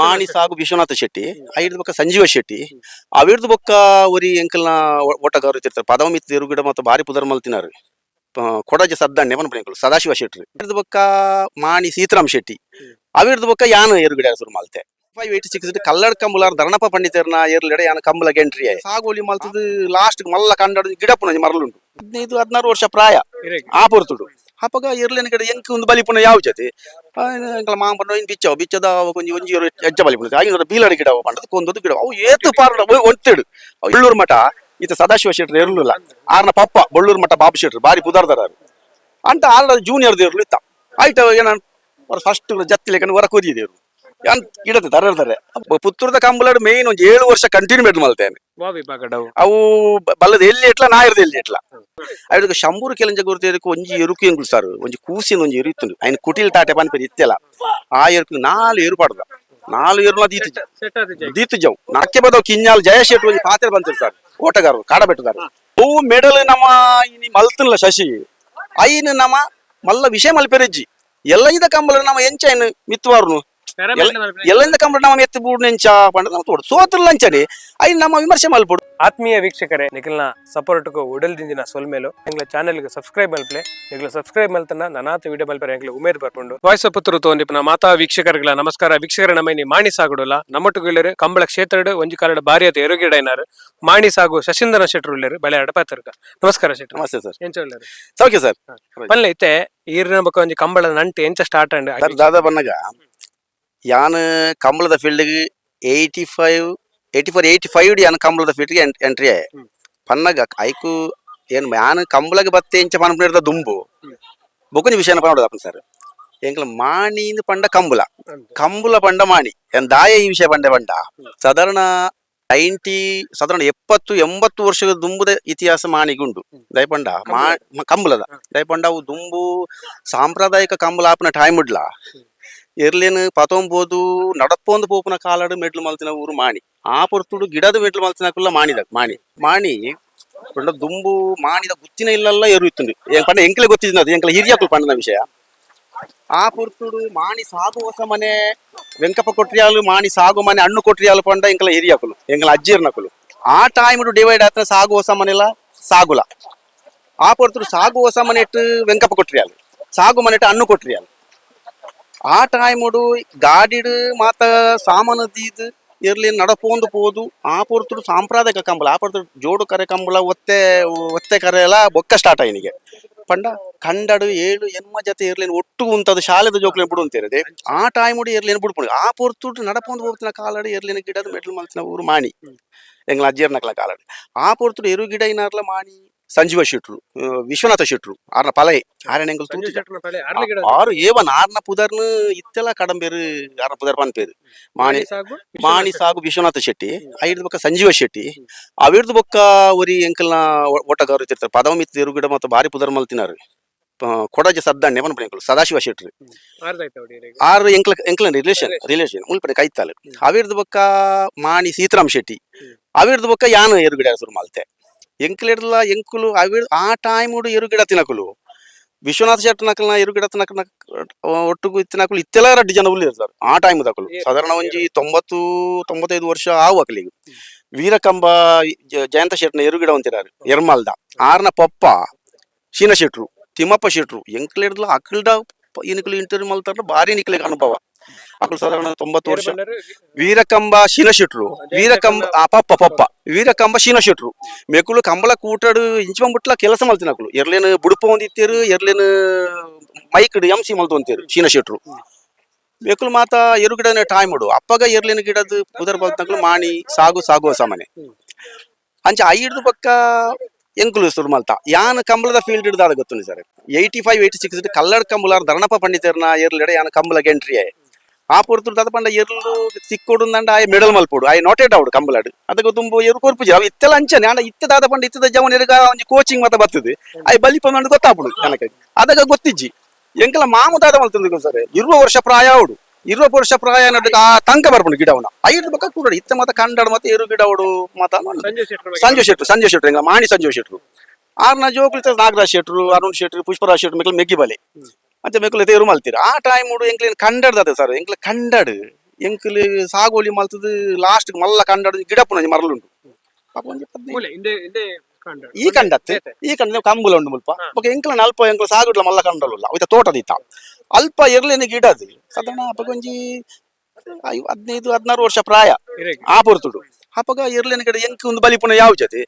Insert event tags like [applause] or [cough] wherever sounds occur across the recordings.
ಮಾಣಿ ಸಾಗು ವಿಶ್ವನಾಥ ಶೆಟ್ಟಿ ಐದು ಬೊಕ್ಕ ಸಂಜೀವ ಶೆಟ್ಟಿ ಅವಿರ್ದು ಬೊಕ್ಕ ಒರಿ ಎಂಕಲ್ನ ಓಟಗಾರು ಇರ್ತಾರೆ ಪದವ ತಿರುಗಿಡ ಮತ್ತು ಬಾರಿ ಪುದರ್ ಮಲ್ತಿನಾರು. ಕೊಡಜ ಸದ್ದಣ್ಣೆ ಮನ ಪಡೆಗಳು ಸದಾಶಿವ ಶೆಟ್ಟಿ. ಇಡ್ದು ಬೊಕ್ಕ ಮಾಣಿ ಸೀತಾರಾಮ್ ಶೆಟ್ಟಿ. ಅವಿರ್ದು ಬೊಕ್ಕ ಯಾನ ಎರುಗಿಡ ಸುರು ಮಾಲ್ತೆ. ಫೈವ್ ಏಯ್ಟಿ ಸಿಕ್ಸ್ ಕಲ್ಲಡ್ ಕಂಬುಲಾರ್ ಧರಣಪ್ಪ ಪಂಡಿತರ್ನ ಏರ್ಲಡೆ ಯಾನ ಕಂಬಲ ಗೆಂಟ್ರಿ ಸಾಗೋಲಿ ಮಲ್ತದ ಲಾಸ್ಟ್ ಮಲ್ಲ ಕಂಡ ಗಿಡಪ್ಪನ ಮರಲುಂಟು ಹದಿನೈದು ಹದಿನಾರು ವರ್ಷ ಪ್ರಾಯ. ಆ ಪೊರ್ತುಡು. ಅಪ್ಪಗ ಇರ್ಲೇನ ಕಡೆ ಎಂಕ್ ಒಂದು ಬಲಿಪುನ ಯಾವ ಜೊತೆ? ಎಂಕಲ ಇನ್ ಬಿಚ್ಚವ ಬಿಚ್ಚದ ಅವ ಕೊಂಚ ಒಂಜಿ ಎಜ್ಜ ಬಲಿ ಪುನಃ ಆಗಿನ ಬೀಲಡಿ ಗಿಡ ಪಂಡದ ಕೊಂದದು ಗಿಡ ಅವು. ಏತು ಪಾರ್ಡ ಒಂತೆಡು. ಬಳ್ಳೂರು ಮಠ, ಈತ ಸದಾಶಿವ ಶೆಟ್ರು ಇರಲಿಲ್ಲ. ಆರ್ನ ಪಪ್ಪ, ಬಳ್ಳೂರು ಮಠ ಬಾಬು ಶೆಟ್ರು ಬಾರಿ ಪುದಾರ್ದಾರ ಅಂತ ಆರ್ನ ಜೂನಿಯರ್ ದೇವ್ರು ಇತ್ತ. ಆಯ್ತು ಏನ ಫಸ್ಟ್ ಜತ್ತಿ ಲೆಕ್ಕ ಹೊರ ಕೊದಿದೇವ್ರು ಇಡತ್ತೆ ತರ ಇರ್ತಾರೆ ಪುತ್ತೂರದ ಕಾಂಬುಲಾಡ್ ಮೇನ್ ಒಂದು ಏಳು ವರ್ಷ ಕಂಟಿನ್ಯೂ ಮೇಡ್ ಮಲ್ತೇನೆ ಅವು ಬಲ್ಲದ ಎಲ್ಲಿ ಎಟ್ಲ ನಾ ಇರದೆ ಎಲ್ಲಿ ಎಟ್ಲ. ಅದಕ್ಕೆ ಶಂಬೂರು ಕೆಲಂಜ ಗುರುತಿಯದಕ್ಕೆ ಒಂಜಿ ಎರುಕು ಎಂಗುಲ್ ಸರ್ ಒಂಜಿ ಕೂಸಿನ ಒಂಜಿ ಎರಿತು ಆಯ್ನ ಕುಟಿಲ್ ತಾಟೆ ಪನ್ಪೇರಿ ಇತ್ತಲ್ಲ. ಆ ಎರುಕು ನಾಲ್ ಏರುಪಾಡ್ದ ನಾಲ್ ಏರು ದೀತು ದೀತು ಜವ್ ನಾಕೆ ಬದ ಕಿಂಜಾಲ್ ಜಯ ಶೆಟ್ಟಿ ಒಂಜಿ ಪಾತ್ರೆ ಬಂತಿರ್ತಾರೆ ಓಟಗಾರರು ಕಾಡ ಬೆಟ್ಟದಾರ ಅವು ಮೆಡಲ್ ನಮ್ಮ ಮಲ್ತನ್ಲ ಶಶಿ. ಐನ್ ನಮ್ಮ ಮಲ್ಲ ವಿಷಯ ಮಲ್ಪೆರೆಜ್ಜಿ. ಎಲ್ಲ ಇದ ಕಂಬಲ ನಮ್ಮ ಎಂಚ ಏನು ಮಿತ್ವಾರ್ನು? ಎಲ್ಲ ಕಂಪ್ಲೇಂಟ್ ನಮ್ಮ ಎತ್ತಿ ಬೂಡ್ ನೆಂಚ ಪಂಡ ನಾವು ತೋಡು ಅಲ್ಲಿ ನಮ್ಮ ವಿಮರ್ಶೆ ಮಲ್ಪಡು ಆತ್ಮೀಯ ವೀಕ್ಷಕರೇ ನಿಖಿಲ್ನ ಸಪೋರ್ಟ್ಗೂ ಉಡಲ್ ದಿಂದಿನ ಸೊಲ್ಮೇಲು ಚಾನೆಲ್ಗೆ ಸಬ್ಸ್ಕ್ರೈಬ್ ಮಲ್ಪಲೆ ನಿಗ್ಲ ಸಬ್ಸ್ಕ್ರೈಬ್ ಮಲ್ತನ ನನಾತ ವಿಡಿಯೋ ಮಲ್ಪರೆ ಎಂಗ್ಲ ಉಮೇದ್ ಬರ್ಕೊಂಡು. ವಾಯ್ಸ್ ಪುತ್ರ ತೋಂದಿಪ್ಪ ಮಾತಾ ವೀಕ್ಷಕರ್ಗಳ ನಮಸ್ಕಾರ. ವೀಕ್ಷಕರ ನಮ್ಮನಿ ಮಾಣಿ ಸಾಗುಡಲ್ಲ. ನಮ್ಮಟ್ಟು ಗೆಳೆಯರು ಕಂಬಳ ಕ್ಷೇತ್ರಡು ಒಂಜಿ ಕಾಲದ ಬಾರಿ ಆತ ಎರುಗಿಡ ಏನಾರು ಮಾಣಿ ಸಾಗು ಶಶೀಂದ್ರ ಶೆಟ್ರು ಉಳ್ಳರು ಬಳೆ ಪಾತ್ರಕ. ನಮಸ್ಕಾರ ಶೆಟ್ರು. ನಮಸ್ತೆ ಸರ್. ಎಂಚ ಉಳ್ಳರು ಸೌಖ್ಯ ಸರ್. ಪಲ್ಲೆ ಇತ್ತೆ ಈರಿನ ಬಕ್ಕ ಒಂಜಿ ಕಂಬಳ ನಂಟು ಎಂಚ ಸ್ಟಾರ್ಟ್ ಅಂಡ್ ಸರ್ ದಾದಾ ಬನ್ನಗ ಯಾನ್ ಕಂಬಳದ ಫೀಲ್ಡ್ಗೆ eighty five eighty four eighty five ಯಾನ್ ಕಂಬಳದ ಫೀಲ್ಡ್ಗೆ ಎಂಟ್ರಿ ಆಯೆ. ಪನ್ನಗ ಐಕು ಏನು ಯಾನ್ ಕಂಬಳಗೆ ಬತ್ತೆ ಇಂಚ ಪನ್ಪಿರ್ದ ದುಂಬು. ಹ್ಮ್. ವಿಷಯನ ಪನ್ನೋಡು ಸರ್. ಎಂಕ್ಲ ಮಾಣಿಂದು ಪಂಡ ಕಂಬುಲ ಕಂಬುಲ ಪಂಡ ಮಾಣಿ. ಏನ್ ದಾಯ ಈ ವಿಷಯ ಪಂಡೆ ಪಂಡ. ಸಾಧಾರಣ ನೈಂಟಿ ಸಾಧಾರಣ ಎಪ್ಪತ್ತು ಎಂಬತ್ತು ವರ್ಷದ ದುಂಬುದ ಇತಿಹಾಸ ಮಾಣಿಗುಂಡು. ದಯಪಂಡ ಮ- ಕಂಬುಲದ ದಯಪಂಡ ಅವು ದುಂಬು ಸಾಂಪ್ರದಾಯಿಕ ಕಂಬುಲ ಆಪನ ಟೈಮ್ ಇಡ್ಲ ಎರ್ಲೇನು ಪತೊಂಬೋದು ನಡಪೊಂದು ಪೋಪುನ ಕಾಲಡು ಮೆಡ್ಲು ಮಲ್ತಿನ ಊರು ಮಾಣಿ ಆ ಪೊರ್ತುಡು ಗಿಡದ ಮೆಡ್ಲು ಮಲ್ತಿನಕುಲ್ಲ ಮಾಣಿದ ಮಾಣಿ ಮಾಣಿ ಪಂಡ ದುಂಬು ಮಾಣಿದ ಗುತ್ತಿನ ಇಲ್ಲೆಲ್ಲ ಎರು ಇತ್ತುಂಡು ಏನ್ ಪಂಡ ಎಂಕ್ಲೆ ಗೊತ್ತಿದ್ದ ಎಂಕ್ಲ ಹಿರಿಯಕ್ಕಳು ಪಂಡನ ವಿಷಯ ಆ ಪೊರ್ತುಡು ಮಾಣಿ ಸಾಗು ಹೊಸ ಮನೆ ವೆಂಕಪ್ಪ ಕೊಟ್ರಿಯಾಲು ಮಾಣಿ ಸಾಗು ಮನೆ ಹಣ್ಣು ಕೊಟ್ರಿಯಾಲು ಪಂಡ ಎಂಕಲ ಹಿರಿಯಕುಲು ಎಂಕಲ ಅಜ್ಜಿರ್ನಕುಲು ಆ ಟೈಮ್ ಡಿವೈಡ್ ಆತ್ರ ಸಾಗು ಹೊಸ ಮನೆಲ ಸಾಗುಲ ಆ ಪೊರ್ತುಡು ಸಾಗು ಹೊಸ ಮನೆ ಇಟ್ಟು ವೆಂಕಪ್ಪ ಕೊಟ್ರಿಯಾಲು ಸಾಗು ಮನೆ ಇಟ್ಟು ಹಣ್ಣು ಕೊಟ್ರಿಯಾಲು ಆ ಟೈಮುಡು ಗಾಡಿಡು ಮಾತ ಸಾಮಾನ ಇರ್ಲಿ ನಡಪೊಂದು ಪೋದು. ಆ ಪೊರ್ತುಡು ಸಾಂಪ್ರದಾಯಿಕ ಕಂಬಳ ಆ ಪೊರ್ತುಡು ಜೋಡು ಕರೆ ಕಂಬಳ ಒತ್ತೆ ಒತ್ತೆ ಕರೆ ಎಲ್ಲ ಬೊಕ್ಕ ಸ್ಟಾರ್ಟ್ ಆಯ್ನಿಗೆ ಪಂಡ, ಕಂಡಡು, ಏಳು ಎನ್ಮ ಜೊತೆ ಇರ್ಲೇನು ಒಟ್ಟು ಉಂತದು ಶಾಲೆದ ಜೋಕ್ಲಿ ಬಿಡು ಅಂತಿರದೆ. ಆ ಟೈಮುಡು ಇರ್ಲೇನು ಬಿಡ್ಪುಡು. ಆ ಪೊರ್ತುಡು ನಡಪೊಂದು ಹೋಗ್ತಿನ ಕಾಲಡು ಇರ್ಲೇನು ಗಿಡದ ಮೆಟ್ಲು ಮಲ್ತಿನ ಊರು ಮಾಣಿ. ಎಂಗ್ಲ ಅಜ್ಜಿಯರ್ನಕ್ಲ ಕಾಲಡು. ಆ ಪೊರ್ತುಡು ಎರು ಗಿಡ ಏನಾರ್ಲ ಮಾಣಿ. ಸಂಜೀವ ಶೆಟ್ರು ವಿಶ್ವನಾಥ ಶೆಟ್ರು ಆರ್ನ ಪಲೈ ಎಂಗಲ್ ತೂತು ಆರು ಏವನ್ ಆರ್ನ ಪುದರ್ನು ಇತ್ತೆಲ್ಲ ಕಡಂಬೇರು ಆರ್ನ ಪುದರ್ ಪನ್ಪೇರು ಮಾಣಿ ಮಾಣಿ ಸಾಗು ವಿಶ್ವನಾಥ ಶೆಟ್ಟಿ ಐದು ಬೊಕ್ಕ ಸಂಜೀವ ಶೆಟ್ಟಿ ಅವಿಡ್ದು ಬೊಕ್ಕ ಒರಿ ಎಂಕಲ್ನ ಓಟಗಾರು ಇರ್ತಾರೆ ಪದವ ಮಿತ್ ತಿರುಗಿಡ ಮತ್ತು ಬಾರಿ ಪುದರ್ ಮಲ್ತಿನಾರು ಕೊಡಜ ಸದ್ದಣ್ಣೆ ಮನ ಪಡೆಗಳು ಸದಾಶಿವ ಶೆಟ್ರು. ಆರು ಎಂಕ್ಲ ಎಂಕ್ಲ ರಿಲೇಷನ್ ರಿಲೇಷನ್ ಮುಲ್ಪಡೆ ಕೈತಾಲು ಅವಿಡ್ದು ಬೊಕ್ಕ ಮಾಣಿ ಸೀತಾರಾಮ್ ಶೆಟ್ಟಿ ಅವಿಡ್ದು ಬೊಕ್ಕ ಯಾನು ಎರುಗಿಡ ಸುರು ಮಾಲ್ತೆ. ಎಂಕ್ಲೆಡ್ಲ ಎಂಕುಲು ಆ ಆ ಟೈಮುಡು ಎರುಗಿಡ ತಿನಕುಲು. ವಿಶ್ವನಾಥ ಶೆಟ್ಟಿ ನಕಲ್ನ ಎರುಗಿಡ ತಿನಕನ ಒಟ್ಟಿಗೂ ತಿನ್ನಕಲು ಇತ್ತೆಲ್ಲ ರಡ್ಡು ಜನ ಉಳ್ಳಿ ಇರ್ತಾರೆ ಆ ಟೈಮ್ ದಕಲು ಸಾಧಾರಣ ಒಂಜಿ ತೊಂಬತ್ತು ತೊಂಬತ್ತೈದು ವರ್ಷ ಆವು ಅಕಲಿಗೆ ವೀರಕಂಬ ಜಯಂತ ಶೆಟ್ನ ಎರುಗಿಡ ಅಂತಿರಾರು ಎರ್ಮಲ್ದ. ಆರ್ನ ಪಪ್ಪ ಶೀನ ಶೆಟ್ರು ತಿಮ್ಮಪ್ಪ ಶೆಟ್ರು ಎಂಕ್ಲೆಡ್ಲ ಅಕಲ್ಡ ಇನ್ಕಲು ಇಂಟರ್ವ್ಯೂ ಮಲ್ತಾರ ಭಾರಿ ನಿಕ್ಲಿಗೆ ಅನುಭವ. ಅಕಲ್ ಸಾಧಾರಣ ತೊಂಬತ್ತು ವರ್ಷ. ವೀರಕಂಬ ಶೀನ ಶೆಟ್ರು ವೀರಕಂಬ ಪಪ್ಪ ಪಪ್ಪ ವೀರಕಂಬ ಶೀನ ಶೆಟ್ರು ಮೆಕುಲು ಕಂಬಳ ಕೂಟಡು ಇಂಚ್ಬಂಬಿಟ್ಲ ಕೆಲಸ ಮಲ್ತಿನಕುಲು ಎರ್ಲೇನು ಬುಡುಪ ಹೊಂದಿತ್ತೀರು ಎರ್ಲೇನು ಮೈಕ್ ಎಂ ಸಿ ಮಲ್ತು ಅಂತೀರು ಶೀನ ಶೆಟ್ರು ಮಾತ ಮಾತ ಎರುಗಿಡನ ಟಾಯ್ ಮಾಡು. ಅಪ್ಪಗ ಎರ್ಲಿನ ಗಿಡದ ಪುದರ್ ಬಲ್ತಂಕಲು ಮಾಣಿ ಸಾಗು ಸಾಗುವ ಸಾಮಾನೆ ಅಂಚ ಐದು ಪಕ್ಕ ಎಂಕುಲು ಸುರು ಮಲ್ತ. ಯಾನ್ ಕಂಬಳದ ಫೀಲ್ಡ್ ಹಿಡ್ದಾದ ಗೊತ್ತು sir. Eighty five eighty six ಕಲ್ಲಡ್ ಕಂಬುಲಾರ್ ಧರಣಪ್ಪ ಪಂಡಿತರ್ನ ಎರ್ಲೆಡೆ ಯಾನ್ ಕಂಬಳಗೆ ಎಂಟ್ರಿ ಆ ಪೊರ್ತುಡು ದಾದ ಪಂಡ ಎರ್ಲು ಸಿಕ್ಕೋಡು ನಂಡ ಆಯ್ ಮೆಡಲ್ ಮಲ್ಪೋಡು ಆಯ್ ನೋಟೆಡ್ ಅವಡು ಕಂಬಳಾಡು ಅದಕ್ಕೆ ತುಂಬ ಎರು ಕೊರ್ಪುಜಿ ಅವು ಇತ್ತೆಲ್ಲ ಅಂಚನೆ ಆಂಡ ಇತ್ತ ದಾದ ಪಂಡ ಇತ್ತದ ಜವನ್ ಎರಗ ಒಂಜಿ ಕೋಚಿಂಗ್ ಮಾತ ಬರ್ತದೆ. ಆಯ್ ಬಲಿ ಪಂದು ಗೊತ್ತಾಪುಡು ನನಗೆ ಅದಕ್ಕೆ ಗೊತ್ತಿಜ್ಜಿ. ಎಂಕಲ ಮಾಮು ದಾದ ಮಲ್ತಂದು ಸರ್ ಇರುವ ವರ್ಷ ಪ್ರಾಯ ಅವಡು ಇರುವ ವರ್ಷ ಪ್ರಾಯ ಅನ್ನೋದು ಆ ತಂಕ ಬರ್ಪುಂಡು ಗಿಡವನ. ಐದು ಪಕ್ಕ ಕೂಡ ಇತ್ತ ಮತ ಕಂಡಾಡು ಮತ್ತೆ ಎರು ಗಿಡ ಅವಡು ಮಾತ ಸಂಜಯ್ ಶೆಟ್ರು ಸಂಜಯ್ ಶೆಟ್ರು ಎಂಗ್ಲ ಮಾಣಿ ಸಂಜಯ್ ಶೆಟ್ರು. ಆರ್ನ ಜೋಕ್ಲಿತ ನಾಗರಾಜ್ ಶೆಟ್ರು ಅರುಣ್ ಶೆಟ್ರು ಪುಷ್ಪರಾಜ್ ಶೆಟ್ರು ಮೆಕ್ಲು ಮೆಗ್ಗಿ ಬಲೆ ಮತ್ತೆ ಮೆಕ್ಕಲು ತೇರು ಮಲ್ತೀರ? ಆ ಟೈಮ್ ಉಡು ಎಂಕ್ಲೇನು ಕಂಡಡ್ದದೆ ಸರ್ ಎಂಕ್ಲ ಕಂಡಡ್ ಎಂಕುಲು ಸಾಗೋಲಿ ಮಲ್ತದು ಲಾಸ್ಟ್ ಮಲ್ಲ ಕಂಡಡ್ ಗಿಡ ಮರಲುಂಟು ಮರಲುಂಡು ಪಾಪ ಒಂಜಿ ಮೂಲೆ ಹಿಂದೆ ಹಿಂದೆ ಈ ಕಂಡತ್ತೆ ಈ ಕಂಡ ಕಂಬುಲ ಉಂಡು ಮುಲ್ಪ. ಬೊಕ ಎಂಕಲ ಅಲ್ಪ ಎಂಕಲ ಸಾಗುಡ್ಲ ಮಲ್ಲ ಕಂಡಲ್ಲ ತೋಟದ ತೋಟದಿತ್ತ ಅಲ್ಪ ಇರ್ಲೇನೆ ಗಿಡದು ಸಾಧಾರಣ ಅಪ್ಪ ಒಂಜಿ ಐ- ಹದಿನೈದು ಹದಿನಾರು ವರ್ಷ ಪ್ರಾಯ. ಆ ಪೊರ್ತುಡು. ಅಪ್ಪಗ ಇರ್ಲಿನ ಕಡೆ ಎಂಕ ಒಂದು ಬಲಿಪುನ ಯಾವ ಜತೆ?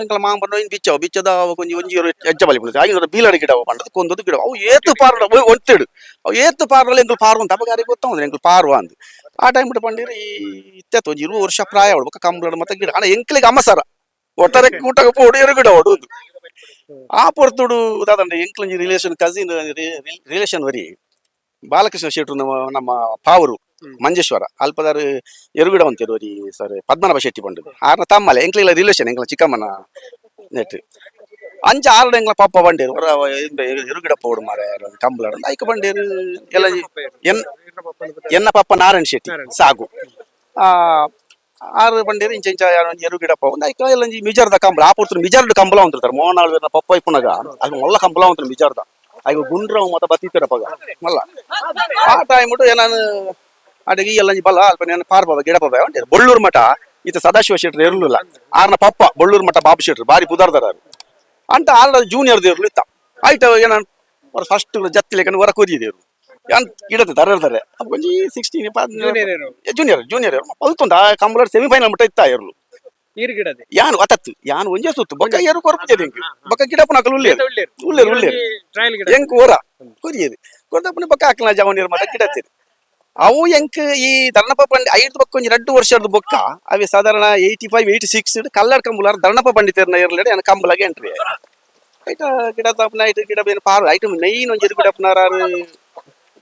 ಎಂಕಲ ಮಾಂ ಬಂಡ ಇನ್ ಬಿಚ್ಚವ ಬಿಚ್ಚದ ಕೊಂಜಿ ಒಂಜಿ ಎಜ್ಜ ಬಲಿಪುನ ಆಗಿನ ಬೀಲಡ ಗಿಡ ಪಂಡದ ಕೊಂದದು ಗಿಡ ಅವು. ಏತು ಪಾರ ಒಂತೆಡು. ಅವು ಏತು ಪಾರಲ್ಲಿ ಎಂಕಲ್ ಪಾರು ಅಂತ ಅಪ್ಪಗ ಯಾರಿಗೆ ಗೊತ್ತಾವಂದ್ರೆ ಎಂಕಲ್ ಪಾರುವ ಅಂದ್. ಆ ಟೈಮ್ ಬಿಟ್ಟು ಪಂಡಿರಿ ಇತ್ತೆ ಒಂಜಿ ಇರುವ ವರ್ಷ ಪ್ರಾಯ ಅವಳು ಕಂಬಳ ಮತ್ತೆ ಗಿಡ. ಅಣ್ಣ ಎಂಕ್ಲಿಗೆ ಅಮ್ಮಸರ. ಒಟ್ಟಾರೆ ಕೂಟಗ ಪೋಡು ಎರಡು ಗಿಡ ಹೊಡುದು ಆ ಪೊರ್ತುಡು ದಾದಂಡ ಎಂಕ್ಲಂಜಿ ರಿಲೇಷನ್ ಕಸಿನ್ ರಿಲೇಷನ್ ವರಿ ಬಾಲಕೃಷ್ಣ ಶೆಟ್ರು ನಮ್ಮ ನಮ್ಮ ಪಾವರು. ಮಂಜೇಶ್ವರ ಅಲ್ಪದಾರು ಎರುಗಿಡ ಅಂತಿರು ವರಿ ಸರ್ ಪದ್ಮನಾಭ ಶೆಟ್ಟಿ ಪಂಡು ಆರ್ನ ತಮ್ಮಲೆ ಎಂಕ್ಲಿಲ್ಲ ರಿಲೇಷನ್ ಎಂಕ್ಲ ಚಿಕ್ಕಮ್ಮನ ನೆಟ್ ಅಂಚ ಆರಡ ಎಂಗ್ಲ ಪಪ್ಪ ಬಂಡೇರು. ಹೊರ ಎರುಗಿಡ ಪೋಡು ಮಾರ ಕಂಬಳ ಐಕ ಬಂಡೇರು. ಎಲ್ಲ ಎನ್ ಎನ್ನ ಪಪ್ಪ ನಾರಾಯಣ ಶೆಟ್ಟಿ ಸಾಗು. ಆ ಆರು ಬಂಡೇರು ಇಂಚ ಇಂಚ ಎರು ಗಿಡ ಪೋಂದು ಐಕ ಎಲ್ಲ ಮಿಜರ್ದ ಕಂಬಳ ಆ ಪುರ್ತರು ಮಿಜರ್ದ ಕಂಬಳ ಅಂತಿರ್ತಾರೆ ಮೋನಾಳು ಪಪ್ಪ ಇಪ್ಪುನಗ ಅಲ್ಲಿ ಮಲ್ಲ ಕಂಬಳ ಅಂತಾರೆ ಮಿಜರ್ದ. ಐಕ ಗುಂಡ್ರವ್ ಮತ್ತ ಬತ್ತಿತ್ತರ ಪಗ. ಮಲ್ಲ. ಆ ಟೈಮ್ ಮುಟ್ಟು ಏನಾನು ಅಡಿಗೆ ಈ ಎಲ್ಲ ಬಲ್ಲ ಅಲ್ಪ ನಾನು ಪಾರ್ ಬಾಬಾ ಗಿಡ ಬಾಬಾ ಬಳ್ಳೂರು ಮಠ. ಈತ ಸದಾಶಿವ ಶೆಟ್ರು ಇರಲಿಲ್ಲ. ಆರ್ನ ಪಪ್ಪ ಬೊಳ್ಳೂರ್ ಮಠ ಬಾಬು ಶೆಟ್ರು ಬಾರಿ ಪುದಾರ್ದಾರ ಅಂತ ಆರ್ನ ಜೂನಿಯರ್ ದೇವ್ರು ಇತ್ತ ಆಯ್ತು ಏನ ಫಸ್ಟ್ ಜತ್ತಿ ಲೆಕ್ಕ ಹೊರ ಕೂದಿದೇವ್ರು ಯಾನ್ ಗಿಡದ ತರ ಇರ್ತಾರೆ. ಸಿಕ್ಸ್ಟೀನ್ ಜೂನಿಯರ್ ಜೂನಿಯರ್ ಪಲ್ತುಂಡ ಕಂಬಳ ಸೆಮಿಫೈನಲ್ ಮಟ್ಟ ಇತ್ತ ಇರ್ಲು ಯಾನು ಅತತ್ ಯಾನ್ ಅತತ್ತು ಯಾನ್ ಒಂಜೆ ಸುತ್ತು. ಬೊಕ್ಕ ಏರು ಕೊರಪುತ್ತೆ ಬೊಕ್ಕ ಗಿಡ ಹಾಕಲು ಉಳ್ಳೇರು ಉಳ್ಳೇರು ಉಳ್ಳೇರು ಹೆಂಗ್ ಓರ ಕೊರಿಯದು. ಕೊರ್ದಪ್ಪನ ಬೊಕ್ಕ ಹಾಕಲ ಜವನಿಯರ್ ಮತ ಗಿಡತ್ತಿರು ಅವು ಎಂಕ್ ಈ ಧರ್ಣಪ ಪಂಡಿ, ಐದು ಬೊಕ್ಕ ಒಂಜಿ ಎರಡು ವರ್ಷದ ಬೊಕ್ಕ. ಅವೆ ಸಾಧಾರಣ ಏಯ್ಟಿ ಫೈವ್ ಏಯ್ಟಿ ಸಿಕ್ಸ್ ಕಲ್ಲರ್ ಕಂಬುಲಾರ್ ಧರ್ಣಪ ಪಂಡಿತರ್ನ ಇರ್ಲಡೆ ಅನ್ನ ಕಂಬಲಾಗ ಎಂಟ್ರಿ. ಐಟ ಗಿಡ ತಪ್ಪನ ಐಟ್ ಗಿಡ ಬೇರೆ ಪಾರು, ಐಟ ನೈನ್ ಒಂಜಿ ಗಿಡ ಪುನಾರು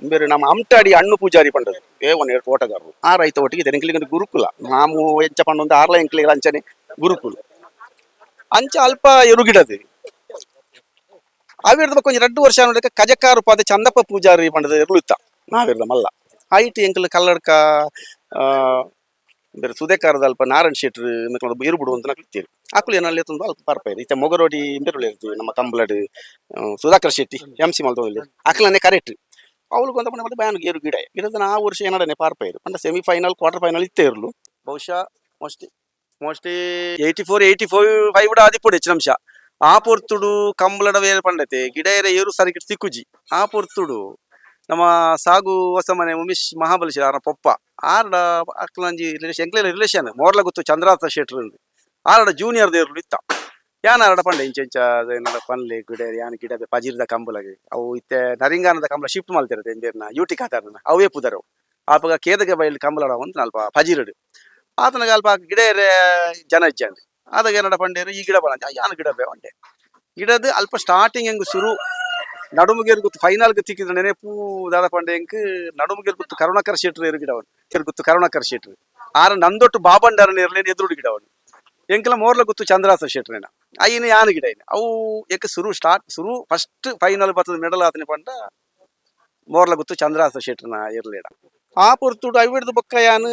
ಬೇರೆ ನಮ್ಮ ಅಮ್ಟಾಡಿ ಹಣ್ಣು ಪೂಜಾರಿ ಪಂಡದು. ಏ ಒಂದು ಎರಡು ತೋಟಗಾರರು. ಆ ರೈತ ಒಟ್ಟಿಗೆ ಎಂಕ್ಲಿಗೆ ಗುರುಕುಲ. ಮಾಮು ಎಂಚ ಪಂಡ ಒಂದು ಆರ್ಲ ಎಂಕ್ಲಿಗೆ ಅಂಚನೆ ಗುರುಕುಲ. ಅಂಚ ಅಲ್ಪ ಎರುಗಿಡದು. ಅವಿರ್ದ ಕೊಂಚ ಎರಡು ವರ್ಷ ನೋಡಕ್ಕೆ ಕಜಕಾರು ಪಾದ ಚಂದಪ್ಪ ಪೂಜಾರಿ ಪಂಡದ ಇರ್ಲುತ್ತ. ನಾವಿರ್ದ ಐಟ್ ಎಂಕಲ್ ಕಲ್ಲಡ್ಕ ಬೇರೆ ಸುದೇಕಾರದ ಅಲ್ಪ ನಾರಾಯಣ ಶೆಟ್ರು ಮಿಕ್ಕಳು ಇರುಬಿಡು ಅಂತ ನಕ್ಲಿತ್ತೀರಿ ಆಕುಲು ಏನಲ್ಲಿ ತುಂಬ ಅಲ್ಪ ಪರ್ಪೈರಿ ಇತ್ತ ಮೊಗರೋಡಿ ಇಂಬೆರುಳು ಇರ್ತೀವಿ, ನಮ್ಮ ಕಂಬಳಡ್ ಸುಧಾಕರ್ ಶೆಟ್ಟಿ, ಎಂ ಸಿ ಆಕಲನ್ನೇ ಕರೆಕ್ಟ್ ಅವಳು ಕೊಂದ ಮತ್ತೆ ಬ್ಯಾನ್ ಗೇರು ಗಿಡ. ಗಿಡದ ಆ ವರ್ಷ ಏನಾಡನೆ ಪಾರ್ಪೈರು ಪಂಡ ಸೆಮಿ ಫೈನಲ್ ಕ್ವಾರ್ಟರ್ ಫೈನಲ್ ಇತ್ತೇ ಇರಲು. ಬಹುಶಃ mostly mostly eighty four eighty five five ಕೂಡ ಆದಿಪ್ಪುಡು ಹೆಚ್ಚಿನ ಅಂಶ. ಆ ಪೊರ್ತುಡು ಕಂಬಳಡ ಬೇರೆ ಪಂಡತೆ, ಗಿಡ ಏರ ಏರು ಸರಿಕಿಟ್ ಸಿಕ್ಕುಜಿ. ಆ ಪೊರ್ತುಡು ನಮ್ಮ ಸಾಗು ಹೊಸ ಮನೆ ಉಮೇಶ್ ಮಹಾಬಲೇಶ್ವರ ಆರ ಪಪ್ಪ, ಆರಡ ಅಕ್ಲಂಜಿ ರಿಲೇಷನ್ ಎಂಕ್ಲೇ ರಿಲೇಷನ್ ಮೋರ್ಲ ಗೊತ್ತು ಚಂದ್ರಾತ ಶೆಟ್ರಿಂದ ಆರಡ ಜೂನಿಯರ್ ದೇವ್ರು ಇತ್ತ. ಯಾನ ಆರ್ಡ ಪಂಡ? ಇಂಚ ಇಂಚ ಪನ್ಲೆ ಗಿಡ ಯಾನ ಗಿಡ ಪಜಿರ್ದ ಕಂಬಲಗೆ. ಅವು ಇತ್ತೆ ನರಿಂಗಾನದ ಕಂಬಳ ಶಿಫ್ಟ್ ಮಾಡ್ತಿರತ್ತೆ ಎಂದೇರ್ನ, ಯೂಟಿ ಕಾತಾರನ, ಅವೇ ಪುದರವು. ಆಪಗ ಕೇದಗೆ ಬೈಲ್ ಕಂಬಳಡ ಅಂತ ಅಲ್ಪ ಪಜಿರಡು. ಆತನಗ ಅಲ್ಪ ಗಿಡ ಏರೆ ಜನ ಇಜ್ಜಂಡು ಆದಾಗ ಏನಡ ಪಂಡೇರು, ಈ ಗಿಡ ಬಂದ ಯಾನ ಗಿಡ ಬೇ ಗಿಡದ ಅಲ್ಪ ಸ್ಟಾರ್ಟಿಂಗ್ ಹೆಂಗ್ ಶುರು ನಡುಮುಗೇರ್ ಗೊತ್ತು ಫೈನಲ್ ತಿಕ್ಕಿದ್ರೆ ನೆನೆಪು தாதா பாண்டேங்கு ಹೆಂಗ್ குத்து ಗೊತ್ತು ಕರುಣಾಕರ್ ಶೆಟ್ರು ಏರು ಗಿಡ ಅವನು ಗೊತ್ತು ಕರುಣಾಕರ್ ಶೆಟ್ರು. ಆರ ನಂದೊಟ್ಟು ಬಾಬಂಡಾರನ ಇರ್ಲೇನೆ ಎದುರು ಗಿಡ ಅವನು ಎಂಕಲ ಮೋರ್ಲ ಗೊತ್ತು ಚಂದ್ರಾಸ ಶೆಟ್ರೇನ ಅಯ್ಯನ ಯಾನ್ ಗಿಡ ಏನು ಅವು ಏಕ ಶುರು ಸ್ಟಾರ್ಟ್ ಶುರು ಫಸ್ಟ್ ಫೈನಲ್ ಬರ್ತದ ಮೆಡಲ್ ಆತನ ಪಂಡ ಮೋರ್ಲ ಗೊತ್ತು ಚಂದ್ರಾಸ ಶೆಟ್ರನ ಇರ್ಲೇಡ ಆ ಪೊರ್ತುಡು ಅವಿಡ್ದು ಬೊಕ್ಕ ಯಾನು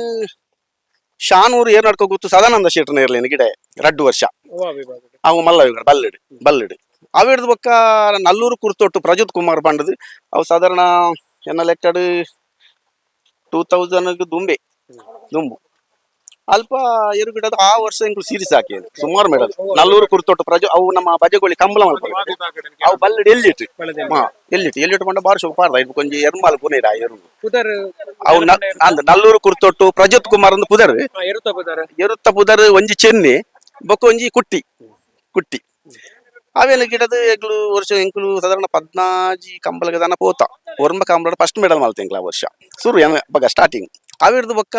ಶಾನೂರು ಏನ್ ನಡ್ಕೊ ಗೊತ್ತು ಸದಾನಂದ ಶೆಟ್ರನ ಇರ್ಲೇನು ಗಿಡ. ರಡ್ಡು ವರ್ಷ. ಅವು ಮಲ್ಲ ಬಲ್ಲಡು ಬಲ್ಲಡು. ಅವಿಡ್ದು ಬೊಕ್ಕ ನಲ್ಲೂರು ಕುರ್ತೊಟ್ಟು ಪ್ರಜೋತ್ ಕುಮಾರ್ ಬಂಡದು. ಅವು ಸಾಧಾರಣ ಎನ್ನ ಲೆಕ್ಕಡು ಟೂ ತೌಸಂಡ್ ದುಂಬೆ. ದುಂಬು. ಅಲ್ಪ ಎರುಗಿಡದ ಆ ವರ್ಷ ಇಂಕ್ಲು ಸೀರೀಸ್ ಹಾಕಿ ಸುಮಾರು ಮೇಡಮ್. ನಲ್ಲೂರು ಕುರ್ತೊಟ್ಟು ಪ್ರಜೋ ಅವು ನಮ್ಮ ಬಜೆಗೋಳಿ ಕಂಬಳ ಮಾಡ್ಕೊಂಡು ಅವು ಬಲ್ಲ ಎಲ್ಲಿಟ್ಟು? ಹಾ ಎಲ್ಲಿಟ್ಟು? ಎಲ್ಲಿಟ್ಟು ಬಂಡ ಬಾರಿ ಶೋಕ ಪಾರ್ದ ಇದು ಕೊಂಚ ಎರ್ಮಾಲ್ ಪುನೇರ ಎರು ಪುದರ್. ಅವು ನ- ನಲ್ಲೂರು ಕುರ್ತೊಟ್ಟು ಪ್ರಜೋತ್ ಕುಮಾರ್ ಅಂದ್ರೆ ಪುದರ್. ಇರುತ್ತ ಪುದರ್. ಎರುತ್ತ ಪುದರ್ ಒಂಜಿ ಚೆನ್ನಿ ಬೊಕ್ಕ ಒಂಜಿ ಕುಟ್ಟಿ. ಕುಟ್ಟಿ. ಅವೇನು ಗಿಡದ ಎಗ್ಲು ವರ್ಷ ಎಂಕ್ಲು ಸಾಧಾರಣ ಪದ್ನಾಜಿ ಕಂಬಲಗ ಗದಾನ ಪೋತ. ಒರ್ಮ ಕಂಬಳ ಫಸ್ಟ್ ಮೆಡಲ್ ಮಾಲ್ತ ಎಂಕ್ಲ ವರ್ಷ. ಸುರು ಬಗ ಸ್ಟಾರ್ಟಿಂಗ್ ಅವಿರ್ದು ಬೊಕ್ಕ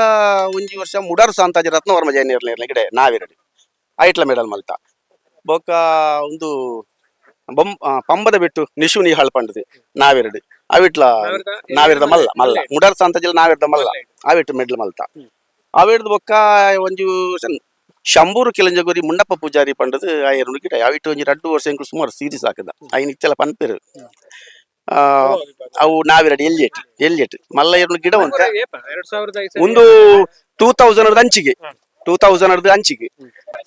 ಒಂಜಿ ವರ್ಷ ಮುಡಾರು ಸಾಂತಾಜಿ ರತ್ನವರ್ಮ ಜೈನ ಇರ್ಲಿ ಗಿಡ ನಾವಿರಡಿ. ಐಟ್ಲ ಮೆಡಲ್ ಮಲ್ತ. ಬೊಕ್ಕ ಒಂದು ಆ, ಪಂಬದ ಬಿಟ್ಟು ನಿಶು ನೀ ಪಂಡದು ನಾವಿರಡು. ಅವಿಟ್ಲ ನಾವಿರ್ದ ಮಲ್ಲ ಮಲ್ಲ. ಮುಡಾರು ಸಾಂತಾಜಿಲ ನಾವಿರ್ದ ಮಲ್ಲ. ಅವಿಟ್ಟು ಮೆಡಲ್ ಮಲ್ತ. ಅವಿಡ್ದು ಬೊಕ್ಕ ಒಂಜಿ ಶಂಬೂರು ಕಿಲಂಜಗುರಿ ಮುಂಡಪ್ಪ ಪೂಜಾರಿ ಪಂಡದು ಆ ಎರಡು ಗಿಡ ಅವಿಟ್ಟು ಒಂಜಿ ರಡ್ಡು ವರ್ಷ ಎಂಕ್ಲು ಸುಮಾರು ಸೀರೀಸ್ ಹಾಕದ. ಐನ್ ಇತ್ತೆಲ್ಲ ಪನ್ಪೆರು. ಆ, ಅವು ನಾವಿರಡು ಎಲ್ಯೆಟ್ ಎಲ್ಯೆಟ್. ಮಲ್ಲ ಎರಡು ಗಿಡ ಅಂತ ಒಂದು ಟೂ ತೌಸಂಡ್ ಅಂಚಿಗೆ. ಟೂ ತೌಸಂಡ್ ಅಂಚಿಗೆ.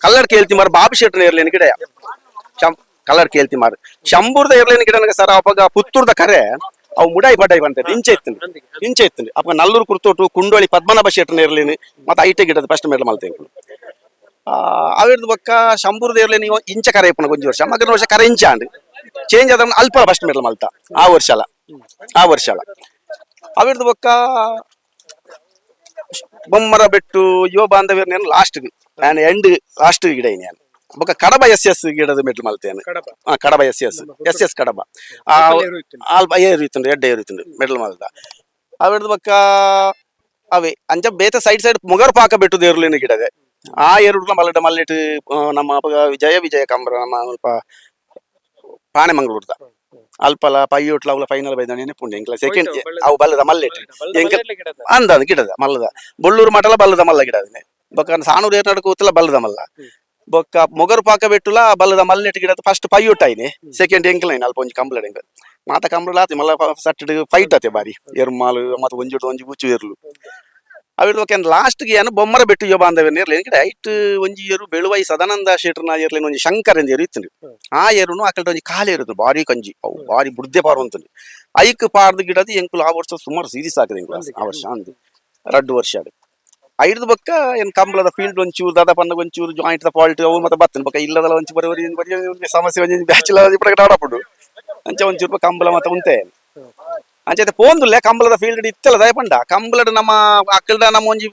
ಕಲ್ಲರ್ ಕೇಳ್ತಿ ಮಾರ ಬಾಬು ಶೆಟ್ರ ಇರ್ಲೇನು ಗಿಡ. ಕಲ್ಲರ್ ಕೇಳ್ತಿ ಮಾರ. ಶಂಬೂರ್ದ ಇರ್ಲೇನು ಗಿಡ ನನಗೆ ಸರ ಅವಾಗ ಪುತ್ತೂರ್ದ ಕರೆ ಅವು ಮುಡಾಯಿ ಬಡಾಯಿ ಬಂತ ಇಂಚೆ ಇತ್ತು ಇಂಚೆ ಇತ್ತು ಅಪ್ಪ ನಲ್ಲೂರು ಕುರ್ತೋಟು ಕುಂಡೋಳಿ ಪದ್ಮನಾಭ ಶೆಟ್ಟರ್ ಇರ್ಲಿನಿ ಮತ್ತೆ ಐಟೆ ಗಿಡದ ಫಸ್ಟ್ ಮೇಡಲ್ ಮಲ್ತೆ ಅವಿರ್ದು ಬೊಕ್ಕ ಶಂಬೂರ್ದ ಇರ್ಲಿ ನೀವು ಇಂಚ ಕರೆ ಇಪ್ಪನ ಕೊಂಚ ವರ್ಷ. ಮಗನ ವರ್ಷ ಕರೆ ಇಂಚ ಅಂಡ್ ಚೇಂಜ್ ಆದ ಅಲ್ಪ ಫಸ್ಟ್ ಮೇಡಲ್ ಮಲ್ತ. ಆ ವರ್ಷ ಅಲ್ಲ. ಆ ವರ್ಷ ಅಲ್ಲ. ಅವಿರ್ದು ಬೊಕ್ಕ ಬೊಮ್ಮರ ಬೆಟ್ಟು ಯುವ ಬಾಂಧವ್ಯ ಲಾಸ್ಟ್ ನಾನು ಎಂಡ್ ಲಾಸ್ಟ್ ಗಿಡ ನಾನು. ಬೊಕ್ಕ ಕಡಬ ಎಸ್ ಎಸ್ ಗಿಡದ ಮೆಟ್ಲು ಮಲ್ತೇನೆ ಆ, Kadaba. Yes yes yes yes Kadaba. ಅಲ್ಪ ಏರು ಇತ್ತು ಎಡ್ಡೆ ಏರು ಇತ್ತು ಮೆಟ್ಲು ಮಲ್ತ. ಅವಿಡ್ದು ಬೊಕ್ಕ ಅವೇ ಅಂಜ ಬೇತ ಸೈಡ್ ಸೈಡ್ ಮುಗರ್ ಪಾಕ ಬೆಟ್ಟು ದೇರ್ಲಿನ ಗಿಡದೆ ಆ ಎರಡು ಮಲ್ಲಡ ಮಲ್ಲಿಟ್ಟು ನಮ್ಮ ಅಪಗ ಜಯ ವಿಜಯ ಕಂಬ್ರ ನಮ್ಮ ಸ್ವಲ್ಪ ಪಾಣೆ ಮಂಗಳೂರ್ದ ಅಲ್ಪಲ ಪೈಯೋಟ್ಲ ಅವಲ ಫೈನಲ್ ಬೈದ ನೆನಪುಂಡು ಎಂಕ್ಲ ಸೆಕೆಂಡ್ ಅವು ಬಲ್ಲದ ಮಲ್ಲೆಟ್. ಎಂಕ ಗಿಡದ. ಅಂದ ಗಿಡದ ಮಲ್ಲದ. ಬೊಳ್ಳೂರು ಮಠಲ ಬಲ್ಲದ ಮಲ್ಲ ಗಿಡದನೆ ಬೊಕ್ಕ ಸಾಣೂರು ಏರ್ನಾಡು ಕೂತಲ ಬಲ್ಲದ ಮಲ್ಲ. ಬೊಕ್ಕ ಮೊಗರು ಪಾಕ ಬೆಟ್ಟುಲ ಬಲ್ಲದ ಮಲ್ಲೆಟ್ ಗಿಡದ ಫಸ್ಟ್ ಪೈಯೋಟ್ ಆಯ್ನೆ ಸೆಕೆಂಡ್ ಎಂಕ್ಲೈನ್ ಅಲ್ಪ ಒಂಜಿ ಕಂಬ್ಲಡ್ ಎಂಕ ಮಾತ ಕಂಬ್ಲಡ್ ಆತಿ ಮಲ್ಲ ಸಟ್ಟಡ್ ಫೈಟ್ ಆತೆ ಬಾರಿ ಎರ್ಮಾಲು ಮತ್ತೆ ಒಂಜಿ ಒಂಜಿ ಬುಚ್ಚು ಏರ್ಲು ಅವಿಡ್ದು ಲಾಸ್ಟ್ಗೆ ಲಾಸ್ಟ್ಗೆ ಏನು ಬೊಮ್ಮರ ಬೆಟ್ಟು ಯೋ ಬಾಂಧವ್ಯ ಇರ್ಲಿ ಕಡೆ ಐಟ್ ಒಂಜಿ ಏರು ಬೆಳುವೈ ಸದಾನಂದ ಶೇಟ್ರನ ಏರ್ಲಿ ಒಂಜಿ ಶಂಕರ್ ಎಂದು ಏರು ಇತ್ತು ಆ ಏರುನು ಕಡೆ ಒಂಜಿ ಕಾಲಿ ಇರುತ್ತೆ ಬಾರಿ ಕಂಜಿ ಅವು ಬಾರಿ ಬುಡ್ದೆ ಪಾರು ಅಂತ ಐಕ್ ಪಾರ್ದ ಗಿಡದ ಎಂಕುಲು ಆ ವರ್ಷ ಸುಮಾರು ಸೀರೀಸ್ ಆಗಿದೆ ಎಂಕುಲು ಆ ವರ್ಷ ಅಂದು ರಡ್ಡು ವರ್ಷ ಆಗಿದೆ ಐದು ಬಕ್ಕ ಏನ್ ಕಂಬಳದ ಫೀಲ್ಡ್ ಒಂಚೂರು ದಾದ ಪಂಡ ಒಂಚೂರು ಜಾಯಿಂಟ್ ದ ಪಾಲ್ಟ್ ಅವು ಮತ್ತೆ ಬತ್ತನ ಬಕ್ಕ ಇಲ್ಲದಲ್ಲ ಒಂಚು ಬರೀ ಬರೀ ಸಮಸ್ಯೆ ಒಂಜಿ ಬ್ಯಾಚುಲರ್ ಇಪ್ಪಡ ಆಡಪಡು ಅಂಚ ಒಂಚೂರು ಕಂಬಳ ಮತ್ತೆ ಉಂತೆ ಅಂಚೆ ಪೋಂದುಲ್ಲೆ ಕಂಬಳದ ಫೀಲ್ಡ್ ಇತ್ತಲ್ಲ ದಯಪಂಡ? ಕಂಬಳದ ನಮ್ಮ ಅಕ್ಕಲ್ದ ನಮ್ಮ ಒಂಜಿ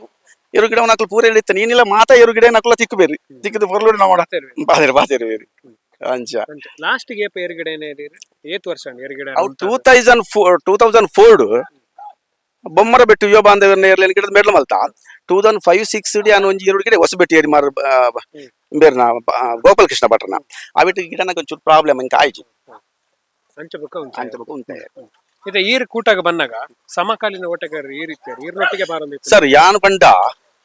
ಎರು ಗಿಡ ನಕಲು ಪೂರ ಹಿಡಿತ ನೀನಿಲ್ಲ ಮಾತಾ ಎರು ಗಿಡ ನಕಲ ತಿಕ್ಕು ತಿಕ್ಕದ ತಿಕ್ಕದು ಬರ್ಲೋಡಿ ನಾವು. ಬಾದೇರಿ ಬಾದೇರಿ ಬೇರಿ ಅಂಚ. ಲಾಸ್ಟ್ಗೆ ಏರ್ ಗಿಡ ಏನೇ ಏತ್ ವರ್ಷ ಏರ್ ಗಿಡ ಅವು two thousand four two thousand four ಬೊಮ್ಮರ ಬೆಟ್ಟು ಯೋ ಬಾಂಧವ್ಯನ ಏರ್ಲೇನ್ ಗಿಡದ ಮೆಡ್ಲ್ ಮಲ್ತ. ಟೂ ತೌಸಂಡ್ ಫೈವ್ ಸಿಕ್ಸ್ ಡಿ ಅನ್ನೋ ಒಂಜಿ ಗಿಡ ಹೊಸ ಬೆಟ್ಟಿ ಏರಿ ಮಾರ ಬೇರ್ನ ಗೋಪಾಲ ಕೃಷ್ಣ ಭಟ್ರನ. ಆ ಬಿಟ್ಟು ಗಿಡನ ಒಂಚೂರು ಪ್ರಾಬ್ಲಮ್ ಹಿಂಗೆ ಆಯ್ತು. ಅಂಚ ಬುಕ್ಕ ಉಂಟು. ಅಂತ ಉಂಟೆ. ಇದು ಈರ್ ಕೂಟಾಗ ಬಂದಾಗ ಸಮಕಾಲೀನ ಓಟಗಾರರು ಈ ಇರ್ತಾರೆ ಈರ್ನೊಟ್ಟಿಗೆ ಪ್ರಾರಂಭಿಸ್ತಾರೆ ಸರ್ ಯಾನ್ ಪಂಡ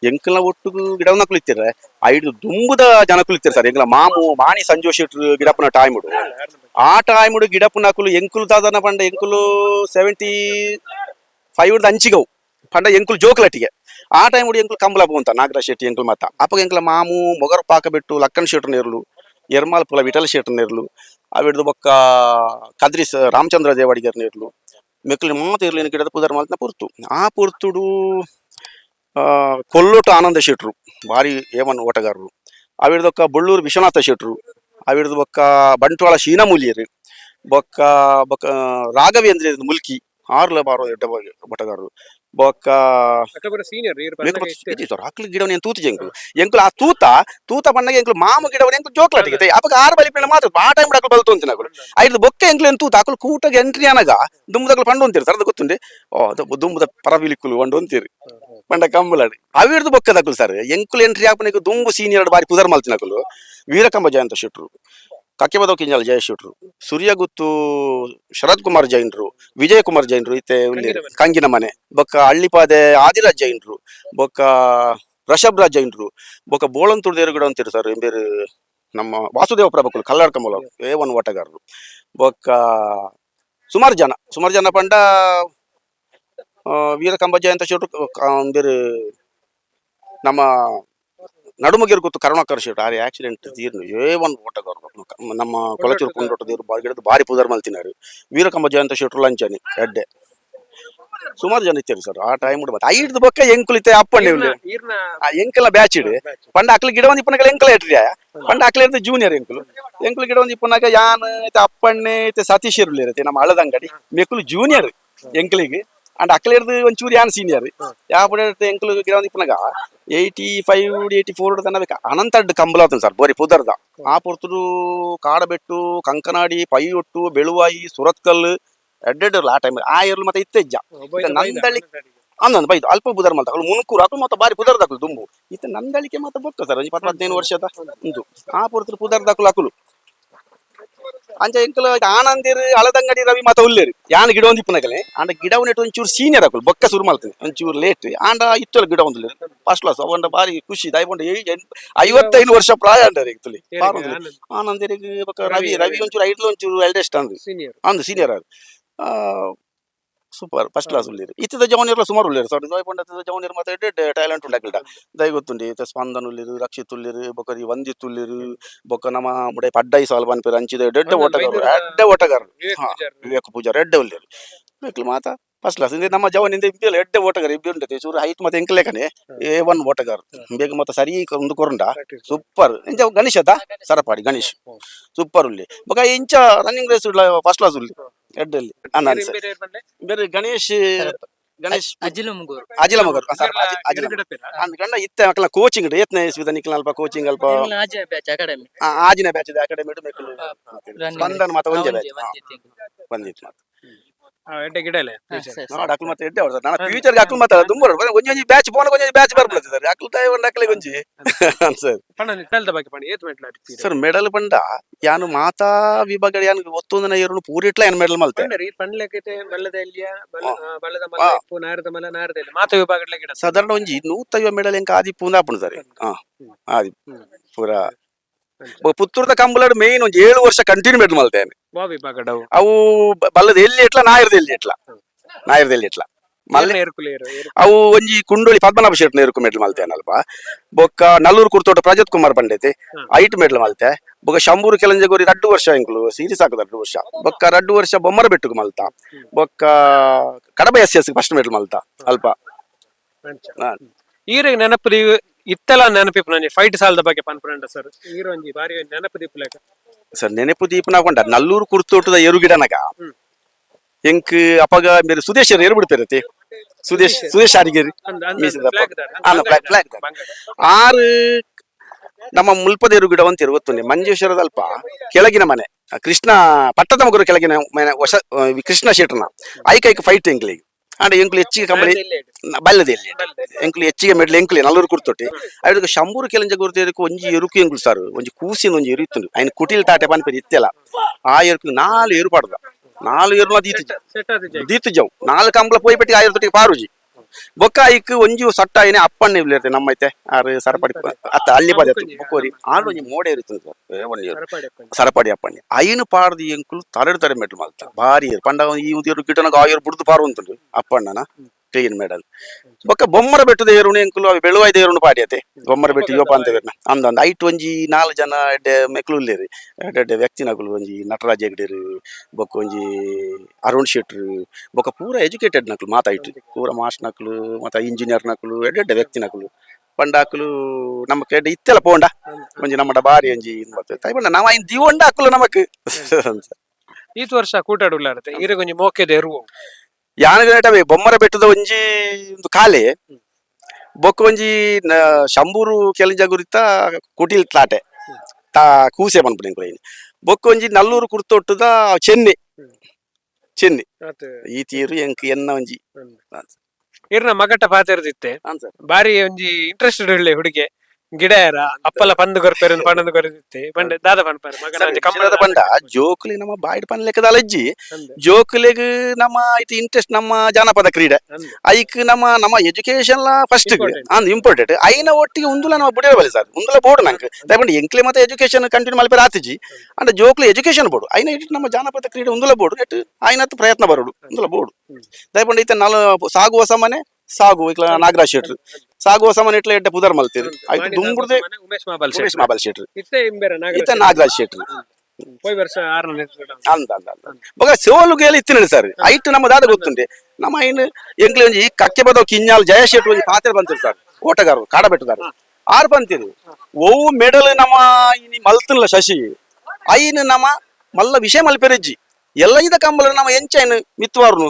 ಎಂಕಲ್ನ ಒಟ್ಟು ಗಿಡವನ್ನ ಕುಳಿತಿರ್ರೆ ಐದು ದುಂಬುದ ಜನ ಕುಳಿತಿರ್ ಸರ್. ಎಂಕಲ ಮಾಮು ಮಾಣಿ ಸಂಜೋಷ್ ಇಟ್ರು ಗಿಡಪ್ಪನ ಟೈಮುಡು ಆ ಟೈಮುಡು ಗಿಡಪ್ಪನ ಕುಲು ಎಂಕುಲು ತಾದನ ಪಂಡ ಎಂಕುಲು ಸೆವೆಂಟಿ ಫೈವ್ ಅಂಚಿಗವು. ಪಂಡ ಎಂಕುಲು ಜೋಕಲಟ್ಟಿಗೆ. ಆ ಟೈಮ್ ಎಂಕುಲು ಕಂಬಲ ಅಂತ ನಾಗರಾಜ್ ಶೆಟ್ಟಿ ಎಂಕುಲು ಮಾತ. ಅಪ್ಪಗ ಎಂಕಲ ಮಾಮು ಮೊಗರು ಪಾಕ ಬಿಟ್ಟು ಲಕ್ಕನ್ ಶೆಟ್ರು ನೇರ್ಲು ಎರ್ಮಾಲ್ ಪುಲ ವಿಠಲ ಶೆಟ್ರು ನೇರ್ಲು ಅವಿಡ್ದು ಬೊಕ್ಕ ಕದ್ರಿ ಸ- ರಾಮಚಂದ್ರ ದೇವಾಡಿಗರ್ ನೇರ್ಲು ಮೆಕ್ಲು ಮಾತು ಇರ್ಲಿನ ಗಿಡದ ಪುದರ್ ಮಾಲ್ತನ ಪುರ್ತು ಆ ಪುರ್ತುಡು ಆ, ಕೊಲ್ಲೋಟ ಆನಂದ ಶೆಟ್ರು ಭಾರಿ ಏಮನ್ ಓಟಗಾರರು ಅವಿಡ್ದೊಕ್ಕ ಬಳ್ಳೂರು ವಿಶ್ವನಾಥ ಶೆಟ್ರು ಅವಿಡ್ದು ಬೊಕ್ಕ ಬಂಟ್ವಾಳ ಶೀನಮೂಲಿಯರು ಬೊಕ್ಕ ಬೊಕ್ಕ ರಾಘವೇಂದ್ರ ಮುಲ್ಕಿ ಆರ್ಲ ಬಾರೋ ಎಡ್ಡ ಬಟಗಾರರು ಬೊಕ್ಕ ಸೀನಿಯರ್ ಇಷ್ಟೇ. ಆಕಳು ಗಿಡವನ್ನ ತೂತು ಎಂಕುಲು ಎಂಕುಲು ಆ ತೂತ ತೂತ ಪಣ್ಣಗೆ ಎಂಕುಲು ಮಾಮು ಗಿಡವನ್ನ ಎಂಕುಲು ಜೋಕ್ಲಾಟಿಗೆ ಅಪಕ ಆರು ಬಲಿ ಪಿಣ ಮಾತ್ರ ಆ ಟೈಮ್ ಅಕಲು ಬಲ್ತು ಅಂತಿನ ಅಕಲು ಐದು ಬೊಕ್ಕ ಎಂಕುಲು ಎಂತ ತೂತ ಅಕಲು ಕೂಟಗೆ ಎಂಟ್ರಿ ಅನಗ ದುಂಬುದಕಲು ಪಂಡು ಅಂತೀರಿ ಸರ್ ಅದು ಗೊತ್ತುಂಡೆ ಓ ಅದು ದುಂಬುದ ಪರವಿಲಿಕ್ಕುಲು ಒಂದು ಅಂತೀರಿ. ಪಂಡ ಕಂಬಲಾಡಿ. ಅವಿರ್ದು ಬೊಕ್ಕದಕಲು ಸರ್ ಎಂಕುಲು ಎಂಟ್ರಿ ಹಾಕ್ಬೇಕು ದುಂಬು ಸೀನಿಯರ್ ಬಾರಿ ಪುದರ್ ಮಲ್ತಿನಕಲು ವೀರಕಂಬ ಜಯಂತ ಶೆಟ್ರು. ಕಕ್ಕೆಬದ ಕಿಂಜಲ್ ಜಯಶೂಟ್ರು ಸೂರ್ಯಗುತ್ತು ಶರತ್ ಕುಮಾರ್ ಜೈನ್ರು ವಿಜಯ್ ಕುಮಾರ್ ಜೈನ್ರು ಇತ್ತೆ ಕಂಗಿನ ಮನೆ. ಬೊಕ್ಕ ಹಳ್ಳಿಪಾದೆ ಆದಿರಾಜ್ ಜೈನ್ರು ಬೊಕ್ಕ ರಷಬ್ರಾಜ್ ಜೈನ್ರು ಬೊಕ್ಕ ಬೋಳಂತುಡ್ ದೇರುಗಡ ಅಂತ ಸರ್ ಬೇರೆ ನಮ್ಮ ವಾಸುದೇವ ಪ್ರಭಕ್ಕಲು ಕಲ್ಲಾರ ಕಮಲ ಏ ಒನ್ ಓಟಗಾರರು ಬೊಕ್ಕ ಸುಮಾರು ಜನ ಸುಮಾರು ಜನ ಪಂಡ ವೀರ ಕಂಬ ಜಯಂತ ಶೂಟ್ರು ಬೇರೆ ನಮ್ಮ ನಡುಮಗಿರ್ ಗೊತ್ತು ಕರುಣಾಕರ್ ಶೆಟ್ ಆರಿ ಆಕ್ಸಿಡೆಂಟ್ ತೀರ್ನು ಏ ಒಂದು ಓಟ ನಮ್ಮ ಕೊಳಚೂರು ಕುಂಡೋಟ ದೇವ್ರು ಬಾರಿ ಗಿಡದ ಬಾರಿ ಪುದರ್ ಮಲ್ತಿನಾರು ವೀರಕಂಬ ಜಯಂತ ಶೆಟ್ರು ಲಂಚನಿ ಎಡ್ಡೆ ಸುಮಾರು ಜನ ಇತ್ತಾರೆ ಸರ್ ಆ ಟೈಮ್ ಮತ್ತೆ ಐದು ಬೊಕ್ಕ ಎಂಕುಲಿತೆ ಆ ಎಂಕಲ ಬ್ಯಾಚ್ ಇಡಿ. ಪಂಡ ಅಕ್ಲ ಗಿಡ ಒಂದು ಇಪ್ಪನಾಗ ಎಂಕಲ ಇಟ್ರಿ ಪಂಡ ಅಕ್ಲ ಇರ್ತದೆ ಜೂನಿಯರ್ ಎಂಕುಲು. ಎಂಕುಲು ಗಿಡ ಒಂದು ಇಪ್ಪನಾಗ ಯಾನ್ ಐತೆ ಅಪ್ಪಣ್ಣೆ ಐತೆ ಸತೀಶ್ ಇರ್ಲಿ ಇರತ್ತೆ ನಮ್ಮ ಅಳದಂಗಡಿ ಅಂಗಡಿ ಮೆಕ್ಕುಲು ಜೂನಿಯರ್ ಎಂಕಲಿಗೆ. ಅಂಡ್ ಇರ್ದು ಒಂಚೂರು ಯಾನ್ ಸೀನಿಯರ್ ಯಾವ ಎಂಕುಲು ಇಪ್ಪನಾಗ ಏಯ್ಟಿ ಫೈವ್ ಏಯ್ಟಿ ಫೋರ್ ಬೇಕಾ ಅನಂತ ಅಡ್ಡ ಕಂಬಲ ಆತನ ಸರ್ ಬೋರಿ ಪುದರ್ದ. ಆ ಪುರ್ತುಡು ಕಾಡಬೆಟ್ಟು ಕಂಕನಾಡಿ ಪೈಯೊಟ್ಟು ಬೆಳುವಾಯಿ ಸುರತ್ಕಲ್ ಎಡ್ಡೆಡ್ ಆ ಟೈಮ್ ಆ ಇರ್ಲು ಮತ್ತೆ ಇತ್ತೆಜ್ಜ ನಂದಳಿ ಅಣ್ಣನ ಬೈದು ಅಲ್ಪ ಬುದರ್ ಮಲ್ತ ಅವಳು ಮುನುಕೂರು ಹಾಕು ಮತ್ತೆ ಬಾರಿ ಪುದರ್ ದಾಕಲು ದುಂಬು. ಇತ್ತ ನಂದಳಿಕೆ ಮತ್ತೆ ಬೊಕ್ಕ ಸರ್ ಒಂದು ಪತ್ತು ಹದಿನೈದು ವರ್ಷದ ಉಂಟು. ಆ ಪುರ್ತರು ಪುದರ್ ದಾಕಲು ಹಾಕಲು ಅಂಚ ಎಂಕಲ ಆನಂದಿರ್ ಹಳದಂಗಡಿ ರವಿ ಮಾತ ಉಲ್ಲೇರು ಯಾನ್ ಗಿಡ ಒಂದು ಇಪ್ಪನಗಲೆ ಆಂಡ ಗಿಡ ಒಂದು ಒಂಚೂರು ಸೀನಿಯರ್ ಹಾಕಲು ಬೊಕ್ಕ ಶುರು ಮಾಡ್ತೀನಿ ಒಂಚೂರು ಲೇಟ್. ಆಂಡ ಇತ್ತಲ್ಲ ಗಿಡ ಒಂದು ಫಸ್ಟ್ ಕ್ಲಾಸ್ ಅವಂಡ ಬಾರಿ ಖುಷಿ ದಯಗೊಂಡು ಐವತ್ತೈದು ವರ್ಷ ಪ್ರಾಯ ಅಂಡರ್ ಇತ್ತಲಿ ಆನಂದಿರಿಗೆ ರವಿ ರವಿ ಒಂಚೂರು ಐಡ್ಲು ಒಂಚೂರು ಎಲ್ಡೆಸ್ಟ್ ಆಂದ್ ಸೀನಿಯರ್ ಅಂದು ಸೀನಿಯರ್ ಅದು ಸೂಪರ್ ಫಸ್ಟ್ ಕ್ಲಾಸ್ ಉಳ್ಳೇರು ಇತ್ತಿದ ಜವನಿಯರ್ಲ ಸುಮಾರು ಉಳ್ಳೇರು ಸರ್ ದಯ ಪಂಡ ಜವನಿಯರ್ ಎಡ್ಡೆ ಟ್ಯಾಲೆಂಟ್ ಉಂಡಾಕಿಲ್ಡ ದೈ ಗೊತ್ತುಂಡಿ ಇತ್ತ ಸ್ಪಂದನ್ ಉಳ್ಳೇರು ರಕ್ಷಿತ್ ಉಳ್ಳೇರು ಬೊಕರಿ ವಂದಿತ್ ಉಳ್ಳೇರು ಬೊಕ್ಕ ನಮ್ಮ ಮುಡೆ ಪಡ್ಡೈ ಸಾಲ್ ಬನ್ಪೇರು ಅಂಚಿದ ಎಡ್ಡೆ ಓಟಗಾರರು ಎಡ್ಡೆ ಓಟಗಾರರು. ವಿವೇಕ್ ಪೂಜಾರ್. ಎಡ್ಡೆ ಉಳ್ಳೇರು. ಮೆಕ್ಲು ಮಾತ ಫಸ್ಟ್ ಕ್ಲಾಸ್ ಇಂದ ನಮ್ಮ ಜವನಿಂದ ಇಂಪಿಯಲ್ಲ ಎಡ್ಡೆ ಓಟಗಾರ ಇಬ್ಬರು ಉಂಟತೆ. ಚೂರು ಹೈಟ್ ಮತ್ತೆ ಎಂಕ್ಲೇಕನೆ ಎ ಒನ್ ಓಟಗಾರ ಬೇಗ ಮತ್ತೆ ಸರಿ ಒಂದು ಕೊರಂಡ ಸೂಪರ್ ಇಂಚ ಗಣೇಶ್ ಅದ? ಸರಪಾಡಿ ಗಣೇಶ್. ಸೂಪರ್ ಉಲ್ಲಿ ಬೊಕ ಇಂಚ ರನ್ನಿಂಗ್ ರೇಸ್ ಫಸ್ಟ್ ಕ್ಲಾಸ್ ಉಲ್ಲಿ ಬೇರೆ ಗಣೇಶ್ ಗಣೇಶ್ ಅಜಿಲು ಮುಗೂರು. ಅಜಿಲ ಮಗರು. ಅಜಿಲ ಅಂದ್ ಗಂಡ ಇತ್ತೆ ಮಕ್ಕಳ ಕೋಚಿಂಗ್ ಯತ್ನ ಎಸ್ವಿದ ನಿಕ್ಲ ಅಲ್ಪ ಕೋಚಿಂಗ್ ಅಲ್ಪ ಬ್ಯಾಚ್ ಅಕಾಡೆಮಿ ಆ, ಆಜಿನ ಬ್ಯಾಚ್ ಅಕಾಡೆಮಿ ಸ್ಪಂದನ ಮಾತ ಒಂದೇ ಬ್ಯಾಚ್ ಬಂದಿತ್ತು ಮಾತ ಎಡ್ಡೆ ಗಿಡ ಇಲ್ಲ ನೋಡ್ ಅಕ್ಲು ಮತ್ತೆ ಎಡ್ಡೆ ಅವ್ರು ನಾನು ಫ್ಯೂಚರ್ ಅಕ್ಲು ಮಾತಾಡ ತುಂಬ ಒಂಜಿ ಒಂಜಿ ಬ್ಯಾಚ್ ಪೋನ ಒಂಜಿ ಬ್ಯಾಚ್ [laughs] ಬರ್ಬೋದು ಸರ್ ಅಕ್ಲು ತಾಯಿ ಒಂದು ಅಕ್ಲೆ ಒಂಜಿ. ಸರ್. ಸರ್ ಮೆಡಲ್ ಪಂಡ ಯಾನು ಮಾತಾ ವಿಭಾಗ ಯಾನು ಒತ್ತೊಂದನ ಎರಡು ಪೂರಿಟ್ಲ ಏನು ಮೆಡಲ್ ಮಲ್ತೆ? ಸಾಧಾರಣ ಒಂಜಿ ನೂತೈವ ಮೆಡಲ್ ಎಂಕ ಆದಿ ಪೂನ ಆಪುಂಡು ಸರ್. ಹಾ ಆದಿ ಪೂರ ಪುತ್ತೂರ್ದ ಕಂಬಳಡ್ ಮೇನ್ ಒಂಜಿ ಏಳು ವರ್ಷ ಕಂಟಿನ್ಯೂ ಬೆಡ್ ಮಲ್ತೇನೆ ವಿಭಾಗಡವು ಅವು ಬಲ್ಲದ ಎಲ್ಲಿ ಇಟ್ಲ ನಾಯರ್ದ ಎಲ್ಲಿ ಇಟ್ಲ? ನಾಯರ್ದ ಎಲ್ಲಿ ಇಟ್ಲ? ಮಲ್ಲೆ ಅವು ಒಂಜಿ ಕುಂಡೋಳಿ ಪದ್ಮನಾಭ ಶೆಟ್ನ ಎರುಕು ಮೆಡ್ಲ್ ಮಲ್ತೇನಲ್ಪ ಬೊಕ್ಕ ನಲ್ಲೂರು ಕುರ್ತೋಟ ಪ್ರಜತ್ ಕುಮಾರ್ ಪಂಡೈತಿ. ಐಟ್ ಮೆಡ್ಲ್ ಮಲ್ತೆ. ಬೊಕ್ಕ ಶಂಬೂರು ಕೆಲಂಜಗೋರಿ ರಡ್ಡು ವರ್ಷ ಎಂಕ್ಲು ಸೀರಿ ಸಾಕು ರಡ್ಡು ವರ್ಷ. ಬೊಕ್ಕ ರಡ್ಡು ವರ್ಷ ಬೊಮ್ಮರ ಬೆಟ್ಟುಗು ಮಲ್ತ. ಬೊಕ್ಕ Kadaba yes yes first medal ಮಲ್ತ ಅಲ್ಪ. ಈರಿಗೆ ನೆನಪು ಇತ್ತಲ ನೆನಪಿಪ್ ನಂಜಿ ಫೈಟ್ ಸಾಲದ ಬಗ್ಗೆ ಪನ್ಪುರಂಡ ಸರ್ ಈರೊಂಜಿ ಬಾರಿ ನೆನಪು ಸರ್ ನೆನಪು ದೀಪನ ಕೊಂಡ ನಲ್ಲೂರು ಕುರ್ತೋಟದ ಎರುಗಿಡನಗ. ಹ್ಮ್. ಎಂಕ್ ಅಪಗ ಮೇರೆ ಸುದೇಶ್ ಏರು ಬಿಡ್ಪೇರತಿ ಸುದೇಶ್ ಸುದೇಶ್ ಆರಿಗೇರಿ. ಆರು ನಮ್ಮ ಮುಲ್ಪದ ಗಿಡ ಅಂತ ಗೊತ್ತುಂಡೆ ಮಂಜೇಶ್ವರದಲ್ಪ ಕೆಳಗಿನ ಮನೆ. ಕೃಷ್ಣ ಪಟ್ಟದ ಮಗರು ಕೆಳಗಿನ ಮನೆ ಹೊಸ ಕೃಷ್ಣ ಶೆಟ್ರನ. ಐಕ ಐಕ ಫೈಟ್ ಎಂಕ್ಲಿ అంటే ಎಂಕ್ಲು ಹೆಚ್ಚಿಗೆ ಕಂಬಳಿ ಬಲ್ಲದಲ್ಲಿ ಎಂಕ್ಲು ಹೆಚ್ಚಿಗೆ ಮೆಡ್ಲು ಎಂಕ್ಲೆ ನಲ್ಲೂರು ಕುರ್ತೊಟ್ಟಿ ಅವ್ರಿಗೆ ಶಂಬೂರು ಕೆಲಂಜ ಗುರುತಿಯದಕ್ಕೆ ಒಂಜಿ ಎರುಕು ಎಂಕ್ಲು ಸರ್ ಒಂಜಿ ಕೂಸಿನ ಒಂಜಿ ಎರು ಇತ್ತು ಆಯ್ನ ಕುಟಿಲ್ ತಾಟೆ ಪನ್ಪೇರಿ ಇತ್ತಲ್ಲ ಆ ಎರುಕು ನಾಲ್ ಏರು ಪಾಡ್ದ ನಾಲ್ ಏರು ದೀತು ದೀತು ಜಾವು ನಾಲ್ಕು ಕಂಬಳ ಪೋಯಿ ಪೆಟ್ಟಿ ಆ ಎರು ತೊಟ್ಟಿಗೆ ಪಾರುಜಿ ಬೊಕ್ಕ ಐಕ್ ಒಂಜಿ ಸಟ್ಟ ಏನೇ ಅಪ್ಪಣ್ಣ ಇರ್ತೆ ನಮ್ಮೈತೆ. ಆರು ಸರಪಡಿ ಅತ್ತ ಅಲ್ಲಿ ಪದ ಬೊಕ್ಕೋರಿ ಆರು ಒಂಜಿ ಮೋಡೆ ಇರುತ್ತೆ ಸರಪಾಡಿ ಅಪ್ಪಣ್ಣಿ. ಐನು ಪಾಡ್ದು ಎಂಕುಲು ತರಡು ತರ ಮೆಟ್ಲು ಮಲ್ತ. ಭಾರಿ ಪಂಡ ಈ ಉದಿಯರು ಗಿಟನಗ ಆಯರು ಬುಡ್ದು ಪಾರು ಅಂತುಂಡು ಅಪ್ಪಣ್ಣನ. ಕ್ಲೀನ್ మెడల్ ಬೊಕ್ಕ ಬೊಮ್ಮರ ಬೆಟ್ಟದ ಏರುಣು ಎಂಕುಲು ಅವು ಬೆಳುವಾಯ್ದ ಏರುಣು ಪಾಡಿಯತೆ. ಬೊಮ್ಮರ ಬೆಟ್ಟ ಯೋಪ ಅಂತ ಅಂದ ಅಂದ ಐಟ್ ಒಂಜಿ ನಾಲ್ ಜನ ಎಡ್ಡೆ ಮೆಕ್ಲು ಇಲ್ಲೇರಿ. ಎಡ್ಡೆ ವ್ಯಕ್ತಿ ನಕುಲು ಒಂಜಿ ನಟರಾಜ್ ಹೆಗ್ಡೆರು ಬೊಕ್ಕ ಒಂಜಿ ಅರುಣ್ ಶೆಟ್ರು ಬೊಕ್ಕ ಪೂರ ಎಜುಕೇಟೆಡ್ ನಕಲು ಮಾತಾಯ್ತು ಪೂರ ಮಾಸ್ಟ್ ನಕಲು ಮತ್ತ ಇಂಜಿನಿಯರ್ ನಕಲು ಎಡ್ಡೆ ವ್ಯಕ್ತಿ ನಕಲು ಪಂಡಾಕುಲು ನಮಕ್ ಎಡ್ಡೆ ಇತ್ತೆಲ್ಲ ಪೋಂಡ? ಒಂಜಿ ನಮ್ಮಡ ಬಾರಿ ಒಂಜಿ ಮಾಡ್ತೇವೆ ತೈಬಂಡ ನಾವ ಐನ್ ದಿವಂಡ ಹಾಕಲು ನಮಕ್. ಈತ್ ವರ್ಷ ಕೂಟಾಡುಲ್ಲಾರತ್ತೆ ಈರಿಗೆ ಒಂಜಿ ಮೋಕೆದ ಎರುವು ಯಾನಗನಟವೇ ಬೊಮ್ಮರ ಬೆಟ್ಟದ ಒಂಜಿ ಒಂದು ಕಾಲೆ ಬೊಕ್ಕ ಒಂಜಿ ಶಂಬೂರು ಕೆಲಂಜ ಗುರಿತ ಕುಟಿಲ್ ತಾಟೆ ತಾ ಕೂಸೆ ಪನ್ಪುಡಿ ಬೊಕ್ಕ ಒಂಜಿ ನಲ್ಲೂರು ಕುರ್ತೊಟ್ಟದ ಚೆನ್ನಿ. ಚೆನ್ನಿ. ಈ ತೀರು ಎಂಕ್ ಎನ್ನ ಒಂಜಿ. ಇರ್ನ ಮಗಟ ಪಾತಿರ್ದಿತ್ತೆ. ಬಾರಿ ಒಂಜಿ ಇಂಟ್ರೆಸ್ಟೆಡ್ ಒಳ್ಳೆ ಹುಡುಗೆ. ಗಿಡ ಯಾರ ಅಪ್ಪಲ ಪಂದು ಕೊರ್ಪೇರಿ ಪಂಡ ದಾದ ಪನ್ಪಾರ ಮಗನ ಒಂಜಿ ಕಂಬಳದ ಜೋಕುಲಿ ನಮ್ಮ ಬಾಯಿಡ್ ಪನ್ ಲೆಕ್ಕದ ಅಲಜ್ಜಿ. ಜೋಕುಲಿಗ್ ನಮ್ಮ ಐತಿ ಇಂಟ್ರೆಸ್ಟ್ ನಮ್ಮ ಜಾನಪದ ಕ್ರೀಡೆ. ಐಕ್ ನಮ್ಮ ನಮ್ಮ ಎಜುಕೇಶನ್ ಫಸ್ಟ್ Important. ಅಂದ್ ಇಂಪಾರ್ಟೆಂಟ್ ಐನ ಒಟ್ಟಿಗೆ ಉಂದುಲ ನಾವು ಬುಡೇ ಬಲಿ ಸರ್. ಉಂದುಲ ಬೋರ್ಡ್ ನಂಗೆ. ದಯಪಂಡು ಎಂಕ್ಲೆ ಮತ್ತೆ ಎಜುಕೇಶನ್ ಕಂಟಿನ್ಯೂ ಮಲ್ಪೇರ ಆತಿಜಿ ಅಂಡ್ ಜೋಕುಲಿ ಎಜುಕೇಶನ್ ಬೋರ್ಡ್. ಐನ ಇಟ್ಟು ನಮ್ಮ ಜಾನಪದ ಕ್ರೀಡೆ ಉಂದುಲ ಬೋರ್ಡ್. ನೆಟ್ ಐನತ್ ಪ್ರಯತ್ನ ಬರೋಡು. ಉಂದುಲ ಬೋರ್ಡ್. ದಯಪಂಡು ಈತ ನಾಲ್ ಸಾಗುವ ಸಮನೆ ಸಾಗು ಇಕ್ಲ ನಾಗರಾಜ್ ಶೆಟ್ರು. ಸಾಗುವ ಸಮನೆ ಇಟ್ಲ ಎಡ್ಡೆ ಪುದರ್ ಮಲ್ತೀರಿ ಆಯ್ತು ಮಾಡಿ ದುಂಬುಡ್ದೆ ಮನೆ ಉಮೇಶ್ ಮಾಬಲ್ ಸುರೇಶ್ ಮಾಬಲ್ ಶೆಟ್ರು ಇತ್ತೆ ಇಂಬೇರ ಈತ ನಾಗರಾಜ್ ನಾಗರಾಜ್ ಶೆಟ್ರು ಹೋಯ್ ವರ್ಷ ಆರನೇ ಅಂದ ಅಂದ ಅಂದ ಬೊಕ ಸೋಲು ಗೇಲಿ ಇತ್ತಿನ ಸರ್ ಐಟ್ ನಮ್ಮ ದಾದ ಗೊತ್ತುಂಡೆ ನಮ್ಮ ಐನ್ ಎಂಕ್ಲೆ ಒಂಜಿ ಕಕ್ಕೆ ಬದೋ ಕಿಂಜಾಲ್ ಜಯ ಶೆಟ್ರು ಒಂಜಿ ಪಾತ್ರೆ ಬಂತಿರು ಸರ್ ಓಟಗಾರರು ಕಾಡ ಬೆಟ್ಟದಾರ ಆರ್ ಬಂತಿರು ಒವು ಮೆಡಲ್ ನಮ್ಮ ಇನಿ ಮಲ್ತನ್ಲ ಶಶಿ ಐನ್ ನಮ್ಮ ಮಲ್ಲ ವಿಷಯ ಮಲ್ಪೆರಜ್ಜಿ ಎಲ್ಲ ಇದ ಕಂಬಲ ನಮ್ಮ ಎಂಚೈನ್ ಮಿತ್ವಾರ್ನು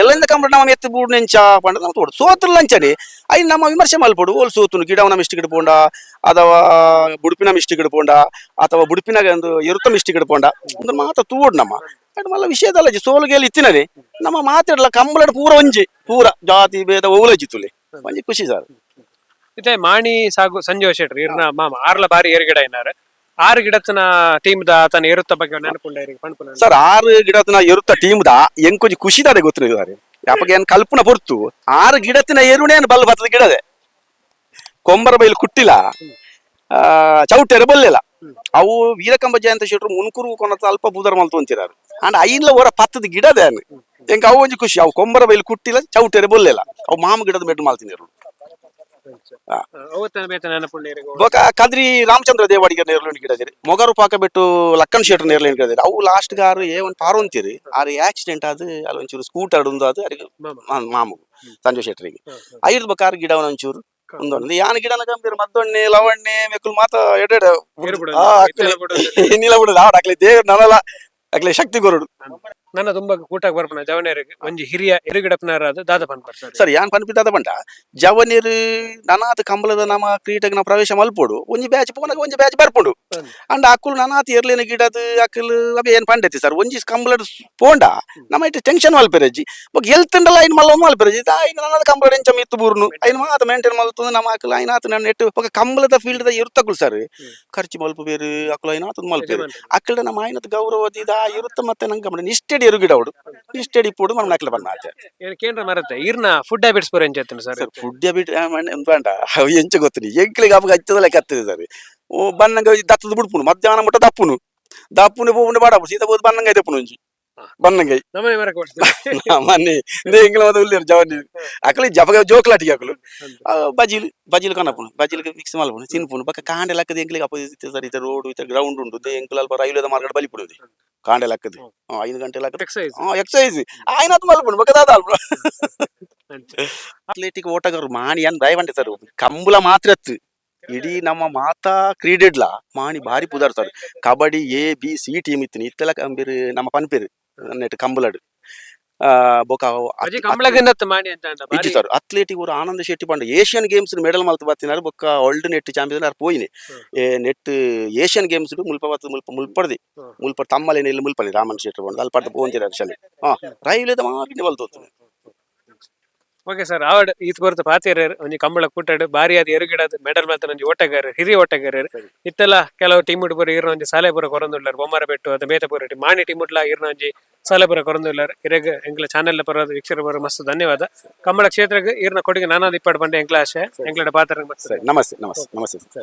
ಎಲ್ಲಂದ ಕಂಬಳ ನಾವು ಎತ್ತು ಬೂಡ್ ನೆಂಚ ಪಂಡ ನಾವು ತೋಡು. ಸೋತುಲ್ಲ ಅಂಚನೆ ಅಯ್ಯ ನಮ್ಮ ವಿಮರ್ಶೆ ಮಲ್ಪಡು ಓಲ್ ಸೋತುನು ನಮ್ಮ ಇಷ್ಟ ಗಿಡಪೋಂಡ ಅಥವಾ ಬುಡುಪಿನ ಮಿಸ್ಟಿಕ್ ಗಿಡಪೋಂಡ ಅಥವಾ ಬುಡುಪಿನ ಒಂದು ಎರುತ ಇಷ್ಟ ಗಿಡಪೋಂಡ ಅಂದ್ರೆ ಮಾತ ತೂಡ್ ನಮ್ಮ. ಮಲ್ಲ ವಿಷಯದಲ್ಲ ಜಿ ಗೇಲಿ ಇತ್ತಿನನೆ ನಮ್ಮ ಮಾತಾಡಲ್ಲ ಕಂಬಳದ ಪೂರ ಒಂಜಿ. ಪೂರ ಜಾತಿ ಭೇದ ತುಲೆ. ಒಂಜಿ ಖುಷಿ ಸರ್. ಇತ್ತೆ ಮಾಣಿ ಸಾಗು ಸಂಜೀವ ಶೆಟ್ರು ಇರ್ನ ಮಾಮ ಆರ್ಲ ಬಾರಿ ಏರು ಗಿಡ ಏನಾರ ಆರು ಗಿಡತನ ಟೀಮ್ ದ ಏರುತ್ತ ಬಗ್ಗೆ ನೆನಪುಂಡ ಪಣ್ಪುನ ಸರ್ ಆರು ಗಿಡತಿನ ಎರುತ್ತ ಟೀಮ್ದ ಖುಷಿದಾರೆ ಗೊತ್ತಿದ್ದಾರೆ ಯಾಪಗ ಏನ್ ಕಲ್ಪನ ಪೊರ್ತು ಆರು ಗಿಡತಿನ ಎರುಣೇನು ಬಲ್ ಬತ್ತದ ಗಿಡದೆ? ಕೊಂಬರ ಬೈಲು ಕುಟ್ಟಿಲ್ಲ. ಚೌಟೆರೆ ಬಲ್ಲೆಲ್ಲ. ಅವು ವೀರಕಂಬ ಜಯಂತ ಶೆಟ್ರು ಮುನ್ಕುರು ಕೊನತ ಅಲ್ಪ ಬೂದರ್ ಮಲ್ತು ಅಂತಿರಾರು. ಅಂಡ್ ಐನ್ಲ ಹೊರ ಪತ್ತದ ಗಿಡದೆ ಎಂಕ ಅವು ಒಂಜಿ ಖುಷಿ ಅವು ಕೊಂಬರ ಬೈಲು ಕುಟ್ಟಿಲ್ಲ ಚೌಟೆರೆ ಬಲ್ಲಿಲ್ಲ. ಅವು ಮಾಮ ಗಿಡದ ಮೆಟ್ಟು ಮಾಲ್ತಿನಿರು ಅವತ್ತನ ಬೊಕ ಕದ್ರಿ ರಾಮಚಂದ್ರ ದೇವಾಡಿಗ ನೇರ್ಲು ಗಿಡದಿರಿ ಮೊಗರು ಪಾಕ ಬಿಟ್ಟು ಲಕ್ಕನ್ ಶೆಟ್ರ್ ನೇರ್ಲು ಗಿಡದಿರಿ ಅವು ಲಾಸ್ಟ್ ಗಾರು ಏ ಒಂದು ಪಾರು ಅಂತೀರಿ. ಆರು ಆಕ್ಸಿಡೆಂಟ್ ಅದು ಅಲ್ಲಿ ಒಂಚೂರು ಸ್ಕೂಟರ್ ಒಂದು ಅದು ಅರಿಗೆ ಮಾಮು ಮಾಮುಗು ಸಂಜು ಶೆಟ್ರಿಗೆ. ಐದು ಬಕಾರ ಗಿಡ ಒಂಚೂರು ಒಂದೊಂದು. ಯಾನ ಗಿಡನ ಗಂಭೀರ ಮದ್ದೊಣ್ಣೆ ಲವಣ್ಣೆ ಮೆಕ್ಕಲು ಮಾತ ಎಡೆಡ ನೀಲ ಬಿಡೋದು, ಆ, ಆಡ ಅಕ್ಲೆ ದೇವ್ರ ನನಲ ಆಗ್ಲಿ ಶಕ್ತಿ ಕೊರಡು ನನ್ನ ತುಂಬ ಕೂಟಕ್ಕೆ ಬರ್ಪನ ಜವನೇರಿಗೆ ಒಂಜಿ ಹಿರಿಯ ಎರುಗಿಡಪ್ನಾರಾದ ದಾದ ಪನ್ಪರ್ ಸರ್. ಯಾನ್ ಪನ್ಪಿದಾದ ಬಂಡ ಜವನೇರ್ ನನಾತ್ ಕಂಬಲದ ನಮ್ಮ ಕ್ರೀಟೆಗೆ ನಾ ಪ್ರವೇಶ ಮಲ್ಪೋಡು. ಒಂಜಿ ಬ್ಯಾಚ್ ಪೋನಾಗ ಒಂಜಿ ಬ್ಯಾಚ್ ಬರ್ಪುಂಡು. ಅಂಡ್ ಅಕ್ಕಲು ನನಾತ್ ಎರ್ಲಿನ ಗಿಡದ ಅಕ್ಕಲು ಅವೆ ಏನ್ ಪಂಡೈತಿ ಸರ್? ಒಂಜಿ ಕಂಬಳದ ಪೋಂಡ ನಮ್ಮ ಇಟ್ಟು ಟೆನ್ಷನ್ ಮಲ್ಪಿರಜ್ಜಿ. ಬಗ್ಗೆ ಹೆಲ್ತ್ ಉಂಡಲ್ಲ ಐನ್ ಮಲ್ಲ ಮಲ್ಪಿರಜ್ಜಿ. ಐನ್ ನನ್ನದ ಕಂಬಳ ಎಂಚ ಮಿತ್ತು ಬೂರ್ನು ಐನ್ ಮಾತ ಮೇಂಟೈನ್ ಮಲ್ತುಂದು ನಮ್ಮ ಅಕ್ಕಲು ಐನಾತ್ ನನ್ನ ನೆಟ್ಟು. ಬೊಕ ಕಂಬಲದ ಫೀಲ್ಡ್ ದ ಇರುತ್ತಕ್ಕುಲು ಸರ್. ಖರ್ಚು ಮಲ್ಪ ಬೇರು ಅಕ್ಕಲು ಐನಾತ್ ಮಲ್ಪಿರು ಅಕ್ಕಳ ನಮ್ಮ ಆಯ್ನದ ಗೌರವದಿದ ಇರುತ್ತ ಮತ್ತೆ ನಂಗೆ ಗಮನ ನಿಷ್ಟೆಡಿ ಎರು ಗಿಡ ಅವಡು ನಿಷ್ಟೆಡಿ ಪೋಡು ನಮ್ಮ ಅಕ್ಕಲ ಬಣ್ಣ ಆಚೆ ಏನು ಕೇಂದ್ರ ಮರತ್ತೆ ಈರ್ನ ಫುಡ್ ಹ್ಯಾಬಿಟ್ಸ್ ಪೂರ ಎಂಚತ್ತನು ಸರ್ ಸರ್ ಫುಡ್ ಹ್ಯಾಬಿಟ್ ಬೇಡ ಅವು ಎಂಚ ಗೊತ್ತಿನಿ ಎಂಕ್ಲಿಗೆ ಹಬ್ಬ ಹಚ್ಚದಲ್ಲ ಕತ್ತಿದೆ ಸರ್ ಓ ಬನ್ನಂಗ ದತ್ತದ ಬಿಡ್ಪುನು ಮಧ್ಯಾಹ್ನ ಮುಟ್ಟ ದಪ್ಪುನು ದಪ್ಪುನು ಪೋಗುಂಡು ಬಾಡ ಸೀತಾ ಬೋದು ಬನ್ನಂಗ ದಪ್ಪುನು ಒಂಜಿ ಬನ್ನಂಗೈ ನಮ್ಮನೆ ಮರ ಕೊಡ್ತೀನಿ ಮನ್ನಿ ದೇ ಎಂಗ್ಲ ಮದ ಉಲ್ಲೇರು ಜವನಿ ಅಕಲಿ ಜಪಗ ಜೋಕ್ಲಾಟಿಗೆ ಅಕಲು ಬಜಿಲು ಬಜಿಲು ಕನಪುನು ಬಜಿಲು ಮಿಕ್ಸ್ ಮಲ್ಪುನು ತಿನ್ಪುನು ಬಕ್ಕ ಕಾಂಡೆ ಲಕ್ಕದ ಎಂಕ್ಲಿಗೆ ಅಪೋಸಿಟ್ ಸರ್ ಇತ ರೋಡ್ ಇತ ಗ್ರೌಂಡ್ ಉಂಟು ದೇ ಎಂಕ್ಲ ಅಲ್ಪ ರೈಲ್ವೆದ ಮಾರ್ಗಡ್ ಬಲಿಪುಡುದು ಕಾಂಡೆ ಲಕ್ಕದ ಐದು ಗಂಟೆ ಲಕ್ಕದ ಎಕ್ಸೈಸ್ ಎಕ್ಸೈಸ್ ಆಯ್ನತ್ ಮಲ್ಪುನು ಬಕ್ಕ ದಾದ ಅಲ್ಪ ಅತ್ಲೆಟಿಕ್ ಓಟಗಾರರು ಮಾಣಿ ಏನ್ ದಯವಂಡೆ ಸರ್ ಕಂಬುಲ ಮಾತ್ರ ಎತ್ತು ಇಡೀ ನಮ್ಮ ಮಾತಾ ಕ್ರೀಡೆಡ್ಲ ಮಾಣಿ ಬಾರಿ ಪುದಾರ್ತಾರೆ kabaddi A B C team ಇತ್ತಿನಿ ಇತ್ತೆಲ್ಲ ಕಂಬಿರು ನಮ್ಮ ಪನ್ಪೇರು ನೆಟ್ ಕಂಬಲಡ್ ಆ, ಬೊಕ ಕಂಬಳಗಿಂದತ್ತು ಮಾಡಿ ಅಂತ ಇಜ್ಜಿ ಸರ್ ಊರು ಆನಂದ ಶೆಟ್ಟಿ ಪಂಡ ಏಷ್ಯನ್ ಗೇಮ್ಸ್ ಮೆಡಲ್ ಮಲ್ತ ಬರ್ತಿನಾರು ಬೊಕ್ಕ ವರ್ಲ್ಡ್ ನೆಟ್ ಚಾಂಪಿಯನ್ ಆರ್ ಪೋಯಿನಿ. ನೆಟ್ ಏಷ್ಯನ್ ಗೇಮ್ಸ್ ಮುಲ್ಪ ಮುಲ್ಪ ಮುಲ್ಪಡ್ದಿ. ಮುಲ್ಪ ತಮ್ಮಲ್ಲಿ ಮುಲ್ಪನಿ ರಾಮನ್ ಶೆಟ್ಟಿ ಪಾಂಡ ಅಲ್ಲಿ ಪಡ್ದು ಹಾ ಹಾ ರೈಲ್ವೆದ ಮಾರಿನಿ ಬಲ್ತು ಓಕೆ ಸರ್ ಆವಡ್ ಈತ್ ಬರುತ್ತೆ ಪಾತಿಯರ್ ಒಂಜಿ ಕಂಬಳ ಕೂಟಾಡು ಬಾರಿ ಆದ ಎರುಗಿಡದ ಮೆಡಲ್ ಮಾತ್ರ ಒಂಜಿ ಓಟಗಾರ ಹಿರಿಯ ಓಟಗಾರರು ಇತ್ತೆಲ್ಲ ಕೆಲವು ಟೀಮ್ ಪೂರ ಇರ್ನ ಒಂಜಿ ಸಾಲೆಪುರ ಕೊರಂದುಳ್ಳಾರ ಬೊಮ್ಮರ ಬೆಟ್ಟು ಅದು ಬೇತಪುರ ಟೀಮ್ ಮಾಣಿ ಟೀಮ್ ಉಡ್ಲ ಇರ್ನ ಒಂಜಿ ಸಾಲೆಪುರ ಕೊರಂದುಳ್ಳಾರ. ಇರೆಗ್ ಎಂಗ್ಲ ಚಾನೆಲ್ ಪರವಾದ ವೀಕ್ಷರ ಬರ ಮಸ್ತ್ ಧನ್ಯವಾದ. ಕಂಬಳ ಕ್ಷೇತ್ರಕ್ಕೆ ಇರ್ನ ಕೊಡುಗೆ ನಾನಾದ ಇಪ್ಪಾಡ್ ಬಂಡೆ ಎಂಗ್ಲಾಶೆ ಆಶೆ ಎಂಕ್ಲಡ ಪಾತ್ರ ನಮಸ್ತೆ ನಮಸ್ತೆ ನಮಸ್ತೆ